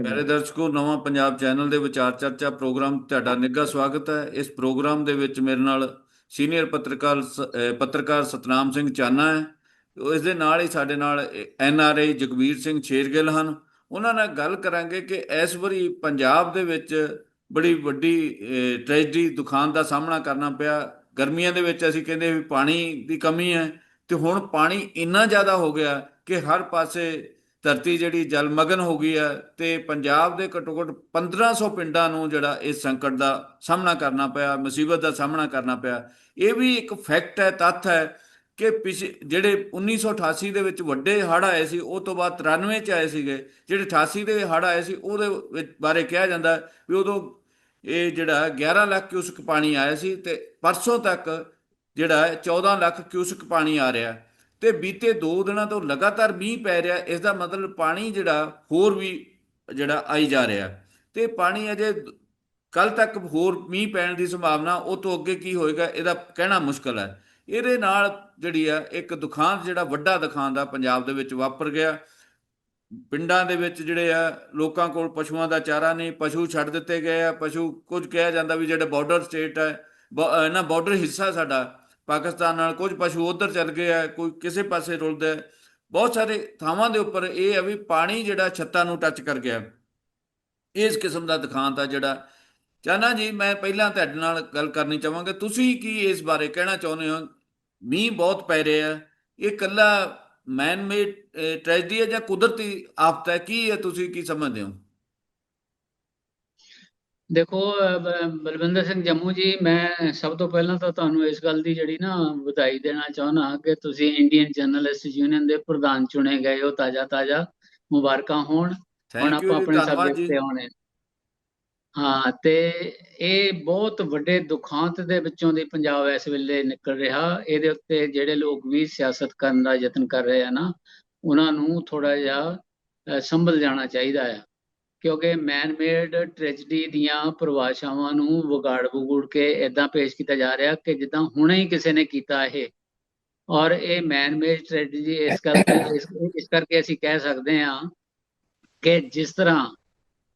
ਪਿਆਰੇ ਦਰਸ਼ਕੋ ਨਵਾਂ ਪੰਜਾਬ ਚੈਨਲ ਦੇ ਵਿਚਾਰ ਚਰਚਾ ਪ੍ਰੋਗਰਾਮ ਤੁਹਾਡਾ ਨਿੱਘਾ ਸਵਾਗਤ ਹੈ। ਇਸ ਪ੍ਰੋਗਰਾਮ ਦੇ ਵਿੱਚ ਮੇਰੇ ਨਾਲ ਸੀਨੀਅਰ ਪੱਤਰਕਾਰ ਪੱਤਰਕਾਰ ਸਤਨਾਮ ਸਿੰਘ ਚਾਨਾ ਹੈ। ਇਸ ਦੇ ਨਾਲ ਹੀ ਸਾਡੇ ਨਾਲ N R I Jagvir Singh Shergill ਹਨ। ਉਹਨਾਂ ਨਾਲ ਗੱਲ ਕਰਾਂਗੇ ਕਿ ਇਸ ਵਾਰੀ ਪੰਜਾਬ ਦੇ ਵਿੱਚ ਬੜੀ ਵੱਡੀ ਟ੍ਰੈਜਡੀ ਦੁਖਾਨ ਦਾ ਸਾਹਮਣਾ ਕਰਨਾ ਪਿਆ। ਗਰਮੀਆਂ ਦੇ ਵਿੱਚ ਅਸੀਂ ਕਹਿੰਦੇ ਵੀ ਪਾਣੀ ਦੀ ਕਮੀ ਹੈ। ਤੇ ਹੁਣ ਪਾਣੀ ਇੰਨਾ ਜ਼ਿਆਦਾ ਹੋ ਗਿਆ ਕਿ ਹਰ ਪਾਸੇ ਧਰਤੀ ਜਿਹੜੀ ਜਲਮਗਨ ਹੋ ਗਈ ਹੈ ਤੇ ਪੰਜਾਬ ਦੇ ਘੱਟੋ ਘੱਟ 1500 ਪਿੰਡਾਂ ਨੂੰ ਜਿਹੜਾ ਇਸ ਸੰਕਟ ਦਾ ਸਾਹਮਣਾ ਕਰਨਾ ਪਿਆ, ਮੁਸੀਬਤ ਦਾ ਸਾਹਮਣਾ ਕਰਨਾ ਪਿਆ। ਇਹ ਵੀ ਇੱਕ ਫੈਕਟ ਹੈ, ਤੱਥ ਹੈ ਕਿ ਪਿਛ, ਜਿਹੜੇ 1988 ਦੇ ਵਿੱਚ ਵੱਡੇ ਹੜ੍ਹ ਆਏ ਸੀ, ਉਹ ਤੋਂ ਬਾਅਦ 93 ਚ ਆਏ ਸੀਗੇ। ਜਿਹੜੇ 88 ਦੇ ਹੜ੍ਹ ਆਏ ਸੀ, ਉਹਦੇ ਵਿੱਚ ਬਾਰੇ ਕਿਹਾ ਜਾਂਦਾ ਵੀ ਉਦੋਂ ਇਹ ਜਿਹੜਾ 11 ਲੱਖ ਕਿਊਸਕ ਪਾਣੀ ਆਇਆ ਸੀ ਤੇ ਪਰਸੋਂ ਤੱਕ ਜਿਹੜਾ ਹੈ 14 ਲੱਖ ਕਿਊਸਕ ਪਾਣੀ ਆ ਰਿਹਾ। ਤੇ ਬੀਤੇ 2 ਦਿਨਾਂ ਤੋਂ ਲਗਾਤਾਰ ਮੀਂਹ ਪੈ ਰਿਹਾ ਇਸ ਦਾ ਮਤਲਬ ਪਾਣੀ ਜਿਹੜਾ ਹੋਰ ਵੀ ਜਿਹੜਾ ਆਈ ਜਾ ਰਿਹਾ। ਤੇ ਪਾਣੀ ਅਜੇ ਕੱਲ ਤੱਕ ਹੋਰ ਮੀਂਹ ਪੈਣ ਦੀ ਸੰਭਾਵਨਾ ਉਹ ਤੋਂ ਅੱਗੇ ਕੀ ਹੋਏਗਾ, ਇਹਦਾ ਕਹਿਣਾ ਮੁਸ਼ਕਲ ਹੈ। ਇਹਦੇ ਨਾਲ ਜਿਹੜੀ ਆ, ਇੱਕ ਦੁਖਾਂਤ ਜਿਹੜਾ ਵੱਡਾ ਦੁਖਾਂਤ ਆ ਪੰਜਾਬ ਦੇ ਵਿੱਚ ਵਾਪਰ ਗਿਆ। ਪਿੰਡਾਂ ਦੇ ਵਿੱਚ ਜਿਹੜੇ ਆ, ਲੋਕਾਂ ਕੋਲ ਪਸ਼ੂਆਂ ਦਾ ਚਾਰਾ ਨਹੀਂ, ਪਸ਼ੂ ਛੱਡ ਦਿੱਤੇ ਗਏ ਆ। ਪਸ਼ੂ ਕੁਝ ਕਿਹਾ ਜਾਂਦਾ ਵੀ ਜਿਹੜੇ ਬਾਰਡਰ ਸਟੇਟ ਹੈ, ਬ- ਅਹ ਨਾ ਬਾਰਡਰ ਹਿੱਸਾ ਸਾਡਾ ਪਾਕਿਸਤਾਨ ਨਾਲ ਕੁਝ ਪਸ਼ੂ ਉਧਰ ਚੱਲ ਗਏ ਆ, ਕੋਈ ਕਿਸੇ ਪਾਸੇ ਰੁਲਦਾ ਹੈ। ਬਹੁਤ ਸਾਰੇ ਥਾਵਾਂ ਦੇ ਉੱਪਰ ਇਹ ਹੈ ਵੀ ਪਾਣੀ ਜਿਹੜਾ ਛੱਤਾਂ ਨੂੰ ਟੱਚ ਕਰ ਗਿਆ। ਇਸ ਕਿਸਮ ਦਾ ਦਿਖਾਂਤ ਆ ਜਿਹੜਾ ਚਾਨਾ ਜੀ, ਮੈਂ ਪਹਿਲਾਂ ਤੁਹਾਡੇ ਨਾਲ ਗੱਲ ਕਰਨੀ ਚਾਹਾਂਗਾ। ਤੁਸੀਂ ਕੀ ਇਸ ਬਾਰੇ ਕਹਿਣਾ ਚਾਹੁੰਦੇ ਹੋ? ਮੀਂਹ ਬਹੁਤ ਪੈ ਰਿਹਾ ਇਹ ਕੱਲਾ ਮੈਨ ਮੇਡ ਟ੍ਰੈਜਡੀ ਹੈ ਜਾਂ ਕੁਦਰਤੀ ਆਫਤ ਹੈ? ਕੀ ਹੈ? ਤੁਸੀਂ ਕੀ ਸਮਝਦੇ ਹੋ? ਦੇਖੋ ਬ- ਬਲਵਿੰਦਰ ਸਿੰਘ ਜੰਮੂ ਜੀ ਮੈਂ ਸਭ ਤੋਂ ਪਹਿਲਾਂ ਤਾਂ ਤੁਹਾਨੂੰ ਇਸ ਗੱਲ ਦੀ ਜਿਹੜੀ ਨਾ ਵਧਾਈ ਦੇਣਾ ਚਾਹੁੰਦਾ ਕਿ ਤੁਸੀਂ ਇੰਡੀਅਨ ਜਰਨਲਿਸਟ ਯੂਨੀਅਨ ਦੇ ਪ੍ਰਧਾਨ ਚੁਣੇ ਗਏ ਹੋ ਤਾਜ਼ਾ ਤਾਜ਼ਾ ਮੁਬਾਰਕਾਂ ਹੋਣ। ਹੁਣ ਆਪਾਂ ਆਪਣੇ ਸਬਜੈਕਟ ਤੇ ਆਉਣੇ। ਹਾਂ ਤੇ ਇਹ ਬਹੁਤ ਵੱਡੇ ਦੁਖਾਂਤ ਦੇ ਵਿੱਚੋਂ ਦੀ ਪੰਜਾਬ ਇਸ ਵੇਲੇ ਨਿਕਲ ਰਿਹਾ। ਇਹਦੇ ਉੱਤੇ ਜਿਹੜੇ ਲੋਕ ਵੀ ਸਿਆਸਤ ਕਰਨ ਦਾ ਯਤਨ ਕਰ ਰਹੇ ਆ ਨਾ ਉਹਨਾਂ ਨੂੰ ਥੋੜਾ ਜਿਹਾ ਸੰਭਲ ਜਾਣਾ ਚਾਹੀਦਾ ਆ। ਕਿਉਂਕਿ ਮੈਨ ਮੇਡ ਟ੍ਰੈਜਡੀ ਦੀਆਂ ਪਰਿਭਾਸ਼ਾਵਾਂ ਨੂੰ ਵਿਗਾੜ ਵਗੂੜ ਕੇ ਇਦਾਂ ਪੇਸ਼ ਕੀਤਾ ਜਾ ਰਿਹਾ ਕਿ ਜਿੱਦਾਂ ਹੁਣੇ ਹੀ ਕਿਸੇ ਨੇ ਕੀਤਾ ਇਹ। ਔਰ ਇਹ ਮੈਨ ਮੇਡ ਟ੍ਰੈਜਡੀ ਇਸ ਕਰਕੇ ਇਸ, ਕਰਕੇ ਅਸੀਂ ਕਹਿ ਸਕਦੇ ਹਾਂ ਕਿ ਜਿਸ ਤਰ੍ਹਾਂ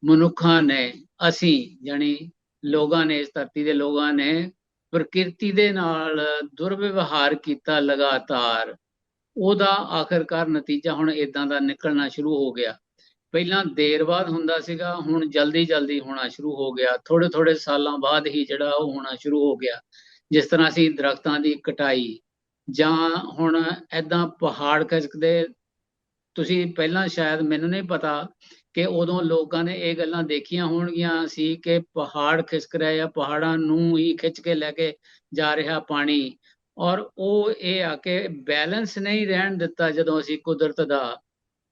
ਮਨੁੱਖਾਂ ਨੇ ਅਸੀਂ ਜਾਣੀ ਲੋਕਾਂ ਨੇ ਇਸ ਧਰਤੀ ਦੇ ਲੋਕਾਂ ਨੇ ਪ੍ਰਕਿਰਤੀ ਦੇ ਨਾਲ ਦੁਰਵਿਵਹਾਰ ਕੀਤਾ ਲਗਾਤਾਰ ਉਹਦਾ ਆਖਰਕਾਰ ਨਤੀਜਾ ਹੁਣ ਇਦਾਂ ਦਾ ਨਿਕਲਣਾ ਸ਼ੁਰੂ ਹੋ ਗਿਆ। ਪਹਿਲਾਂ ਦੇਰ ਬਾਅਦ ਹੁੰਦਾ ਸੀਗਾ, ਹੁਣ ਜਲਦੀ ਜਲਦੀ ਹੋਣਾ ਸ਼ੁਰੂ ਹੋ ਗਿਆ। ਥੋੜੇ ਥੋੜੇ ਸਾਲਾਂ ਬਾਅਦ ਹੀ ਜਿਹੜਾ ਉਹ ਹੋਣਾ ਸ਼ੁਰੂ ਹੋ ਗਿਆ। ਜਿਸ ਤਰ੍ਹਾਂ ਅਸੀਂ ਦਰਖਤਾਂ ਦੀ ਕਟਾਈ ਜਾਂ ਹੁਣ ਐਦਾਂ ਪਹਾੜ ਖਿਸਕਦੇ, ਤੁਸੀਂ ਪਹਿਲਾਂ ਸ਼ਾਇਦ ਮੈਨੂੰ ਨਹੀਂ ਪਤਾ ਕਿ ਉਦੋਂ ਲੋਕਾਂ ਨੇ ਇਹ ਗੱਲਾਂ ਦੇਖੀਆਂ ਹੋਣਗੀਆਂ ਸੀ ਕਿ ਪਹਾੜ ਖਿਸਕ ਰਿਹਾ ਆ, ਪਹਾੜਾਂ ਨੂੰ ਹੀ ਖਿੱਚ ਕੇ ਲੈ ਕੇ ਜਾ ਰਿਹਾ ਪਾਣੀ। ਔਰ ਉਹ ਇਹ ਆ ਕੇ ਬੈਲੈਂਸ ਨਹੀਂ ਰਹਿਣ ਦਿੱਤਾ ਜਦੋਂ ਅਸੀਂ ਕੁਦਰਤ ਦਾ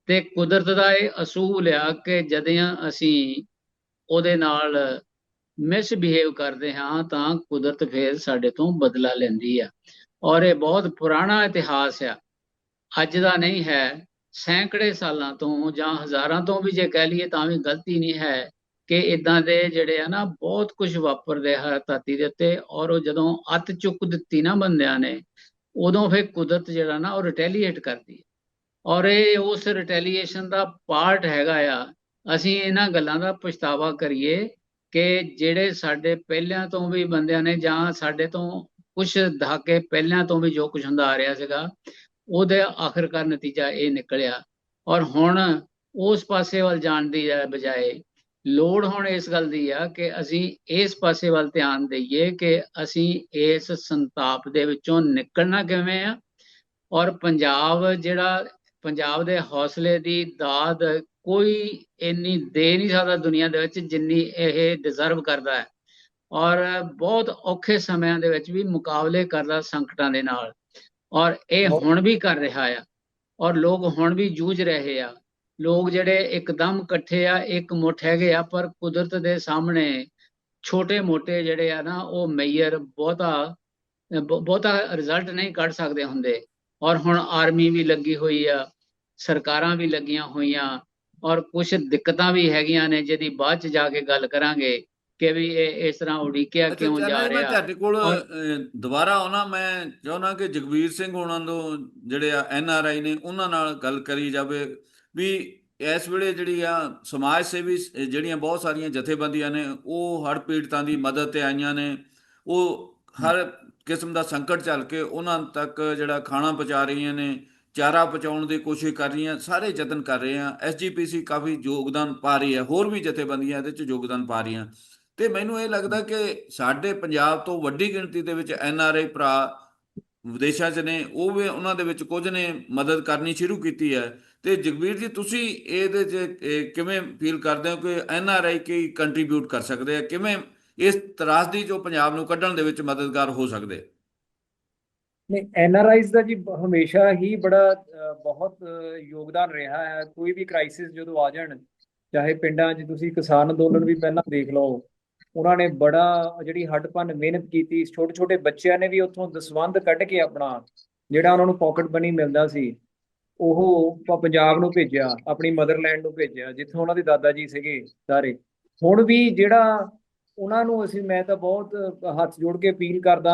ਤੇ ਕੁਦਰਤ ਦਾ ਇਹ ਅਸੂਲ ਆ ਕਿ ਜਦਿਆਂ ਅਸੀਂ ਉਹਦੇ ਨਾਲ ਮਿਸਬਿਹੇਵ ਕਰਦੇ ਹਾਂ ਤਾਂ ਕੁਦਰਤ ਫਿਰ ਸਾਡੇ ਤੋਂ ਬਦਲਾ ਲੈਂਦੀ ਆ। ਔਰ ਇਹ ਬਹੁਤ ਪੁਰਾਣਾ ਇਤਿਹਾਸ ਆ। ਅੱਜ ਦਾ ਨਹੀਂ ਹੈ, ਸੈਂਕੜੇ ਸਾਲਾਂ ਤੋਂ ਜਾਂ ਹਜ਼ਾਰਾਂ ਤੋਂ ਵੀ ਜੇ ਕਹਿ ਲਈਏ ਤਾਂ ਵੀ ਗਲਤੀ ਨਹੀਂ ਹੈ ਕਿ ਇਦਾਂ ਦੇ ਜਿਹੜੇ ਆ ਨਾ ਬਹੁਤ ਕੁਝ ਵਾਪਰਦੇ ਹੈ ਧਰਤੀ ਦੇ ਉੱਤੇ ਔਰ ਉਹ ਜਦੋਂ ਅੱਤ ਚੁੱਕ ਦਿੱਤੀ ਨਾ ਬੰਦਿਆਂ ਨੇ, ਉਦੋਂ ਫਿਰ ਕੁਦਰਤ ਜਿਹੜਾ ਨਾ ਉਹ ਰਿਟੈਲੀਏਟ ਕਰਦੀ ਹੈ ਔਰ ਇਹ ਉਸ ਰਿਟੈਲੀਏਸ਼ਨ ਦਾ ਪਾਰਟ ਹੈਗਾ ਆ। ਅਸੀਂ ਇਹਨਾਂ ਗੱਲਾਂ ਦਾ ਪਛਤਾਵਾ ਕਰੀਏ ਕਿ ਜਿਹੜੇ ਸਾਡੇ ਪਹਿਲਿਆਂ ਤੋਂ ਵੀ ਬੰਦਿਆਂ ਨੇ ਜਾਂ ਸਾਡੇ ਤੋਂ ਕੁਝ ਦਹਾਕੇ ਪਹਿਲਾਂ ਤੋਂ ਵੀ ਜੋ ਕੁਝ ਹੁੰਦਾ ਆ ਰਿਹਾ ਸੀਗਾ, ਉਹਦੇ ਆਖਰਕਾਰ ਨਤੀਜਾ ਇਹ ਨਿਕਲਿਆ। ਔਰ ਹੁਣ ਉਸ ਪਾਸੇ ਵੱਲ ਜਾਣ ਦੀ ਬਜਾਏ ਲੋੜ ਹੁਣ ਇਸ ਗੱਲ ਦੀ ਆ ਕਿ ਅਸੀਂ ਇਸ ਪਾਸੇ ਵੱਲ ਧਿਆਨ ਦਈਏ ਕਿ ਅਸੀਂ ਇਸ ਸੰਤਾਪ ਦੇ ਵਿੱਚੋਂ ਨਿਕਲਣਾ ਕਿਵੇਂ ਆ। ਔਰ ਪੰਜਾਬ ਜਿਹੜਾ ਪੰਜਾਬ ਦੇ ਹੌਸਲੇ ਦੀ ਦਾਦ ਕੋਈ ਇੰਨੀ ਦੇ ਨਹੀਂ ਸਕਦਾ ਦੁਨੀਆ ਦੇ ਵਿੱਚ ਜਿੰਨੀ ਇਹ ਡਿਜ਼ਰਵ ਕਰਦਾ ਹੈ। ਔਰ ਬਹੁਤ ਔਖੇ ਸਮਿਆਂ ਦੇ ਵਿੱਚ ਵੀ ਮੁਕਾਬਲੇ ਕਰਦਾ ਸੰਕਟਾਂ ਦੇ ਨਾਲ। ਔਰ ਇਹ ਹੁਣ ਵੀ ਕਰ ਰਿਹਾ ਆ। ਔਰ ਲੋਕ ਹੁਣ ਵੀ ਜੂਝ ਰਹੇ ਆ। ਲੋਕ ਜਿਹੜੇ ਇੱਕਦਮ ਇਕੱਠੇ ਆ, ਇੱਕ ਮੁੱਠ ਹੈਗੇ ਆ, ਪਰ ਕੁਦਰਤ ਦੇ ਸਾਹਮਣੇ ਛੋਟੇ ਮੋਟੇ ਜਿਹੜੇ ਆ ਨਾ, ਉਹ ਮੇਜਰ ਬਹੁਤਾ ਬਹੁਤਾ ਰਿਜ਼ਲਟ ਨਹੀਂ ਕੱਢ ਸਕਦੇ ਹੁੰਦੇ। ਔਰ ਹੁਣ ਆਰਮੀ ਵੀ ਲੱਗੀ ਹੋਈ ਆ। ਸਰਕਾਰਾਂ ਵੀ ਲੱਗੀਆਂ ਹੋਈਆਂ ਔਰ ਕੁਝ ਦਿੱਕਤਾਂ ਵੀ ਹੈਗੀਆਂ ਨੇ ਜਿਹਦੀ ਬਾਅਦ ਚ ਜਾ ਕੇ ਗੱਲ ਕਰਾਂਗੇ ਕਿ ਵੀ ਇਹ ਇਸ ਤਰ੍ਹਾਂ ਉਡੀਕਿਆ ਕਿਉਂ ਜਾ ਮੈਂ ਰਿਹਾ। ਤੁਹਾਡੇ ਕੋਲ ਦੁਬਾਰਾ ਆਉਣਾ ਮੈਂ ਚਾਹੁੰਦਾ ਕਿ ਜਗਵੀਰ ਸਿੰਘ ਹੋਣਾ ਤੋਂ ਜਿਹੜੇ ਆ ਐਨ ਆਰ ਆਈ ਨੇ ਉਹਨਾਂ ਨਾਲ ਗੱਲ ਕਰੀ ਜਾਵੇ ਵੀ ਇਸ ਵੇਲੇ ਜਿਹੜੀ ਆ ਸਮਾਜ ਸੇਵੀ ਜਿਹੜੀਆਂ ਬਹੁਤ ਸਾਰੀਆਂ ਜਥੇਬੰਦੀਆਂ ਨੇ ਉਹ ਹੜ੍ਹ ਪੀੜਤਾਂ ਦੀ ਮਦਦ ਤੇ ਆਈਆਂ ਨੇ। ਉਹ ਹਰ ਕਿਸਮ ਦਾ ਸੰਕਟ ਚੱਲ ਕੇ ਉਹਨਾਂ ਤੱਕ ਜਿਹੜਾ ਖਾਣਾ ਪਹੁੰਚਾ ਰਹੀਆਂ ਨੇ। ਚਾਰਾ ਪਹੁੰਚਾਉਣ ਦੀ ਕੋਸ਼ਿਸ਼ ਕਰ ਰਹੀਆਂ, ਸਾਰੇ ਯਤਨ ਕਰ ਰਹੇ ਆ ਐਸਜੀਪੀਸੀ ਕਾਫੀ ਯੋਗਦਾਨ ਪਾ ਰਹੀ ਹੈ, ਹੋਰ ਵੀ ਜਥੇਬੰਦੀਆਂ ਇਹਦੇ ਚ ਯੋਗਦਾਨ ਪਾ ਰਹੀਆਂ। ਤੇ ਮੈਨੂੰ ਇਹ ਲੱਗਦਾ ਕਿ ਸਾਡੇ ਪੰਜਾਬ ਤੋਂ ਵੱਡੀ ਗਿਣਤੀ ਦੇ ਵਿੱਚ ਐਨਆਰਆਈ ਭਰਾ ਵਿਦੇਸ਼ਾਂ 'ਚ ਨੇ, ਉਹ ਵੀ ਉਹਨਾਂ ਦੇ ਵਿੱਚ ਕੁਝ ਨੇ ਮਦਦ ਕਰਨੀ ਸ਼ੁਰੂ ਕੀਤੀ ਹੈ। ਤੇ ਜਗਵੀਰ ਜੀ, ਤੁਸੀਂ ਇਹਦੇ 'ਚ ਕਿਵੇਂ ਫੀਲ ਕਰਦੇ ਹੋ ਕਿ ਐਨਆਰਆਈ ਕੀ ਕੰਟਰੀਬਿਊਟ ਕਰ ਸਕਦੇ ਆ? ਕਿਵੇਂ ਇਸ ਤਰਾਸਦੀ ਜੋ ਪੰਜਾਬ ਨੂੰ ਕੱਢਣ ਦੇ ਵਿੱਚ ਮਦਦਗਾਰ ਹੋ ਸਕਦੇ? ਨਹੀਂ, ਐਨਆਰਆਈਜ਼ ਦਾ ਜੀ ਹਮੇਸ਼ਾ ਹੀ ਬੜਾ ਬਹੁਤ ਯੋਗਦਾਨ ਰਿਹਾ ਹੈ। ਕੋਈ ਵੀ ਕ੍ਰਾਈਸਿਸ ਜਦੋਂ ਆ ਜਾਣ, ਚਾਹੇ ਪਿੰਡਾਂ 'ਚ ਤੁਸੀਂ ਕਿਸਾਨ ਅੰਦੋਲਨ ਵੀ ਪਹਿਲਾਂ ਦੇਖ ਲਓ, ਉਹਨਾਂ ਨੇ ਬੜਾ ਜਿਹੜੀ ਹੱਡ ਭੰਨ ਮਿਹਨਤ ਕੀਤੀ ਛੋਟੇ ਛੋਟੇ ਬੱਚਿਆਂ ਨੇ ਵੀ ਉੱਥੋਂ ਦਸਵੰਧ ਕੱਢ ਕੇ ਆਪਣਾ, ਜਿਹੜਾ ਉਹਨਾਂ ਨੂੰ ਪਾਕਟ ਮਨੀ ਮਿਲਦਾ ਸੀ, ਉਹ ਪੰਜਾਬ ਨੂੰ ਭੇਜਿਆ, ਆਪਣੀ ਮਦਰਲੈਂਡ ਨੂੰ ਭੇਜਿਆ, ਜਿੱਥੋਂ ਉਹਨਾਂ ਦੇ ਦਾਦਾ ਜੀ ਸੀਗੇ ਸਾਰੇ। ਹੁਣ ਵੀ ਜਿਹੜਾ ਉਹਨਾਂ ਨੂੰ ਅਸੀਂ, ਮੈਂ ਤਾਂ ਬਹੁਤ ਹੱਥ ਜੋੜ ਕੇ ਅਪੀਲ ਕਰਦਾ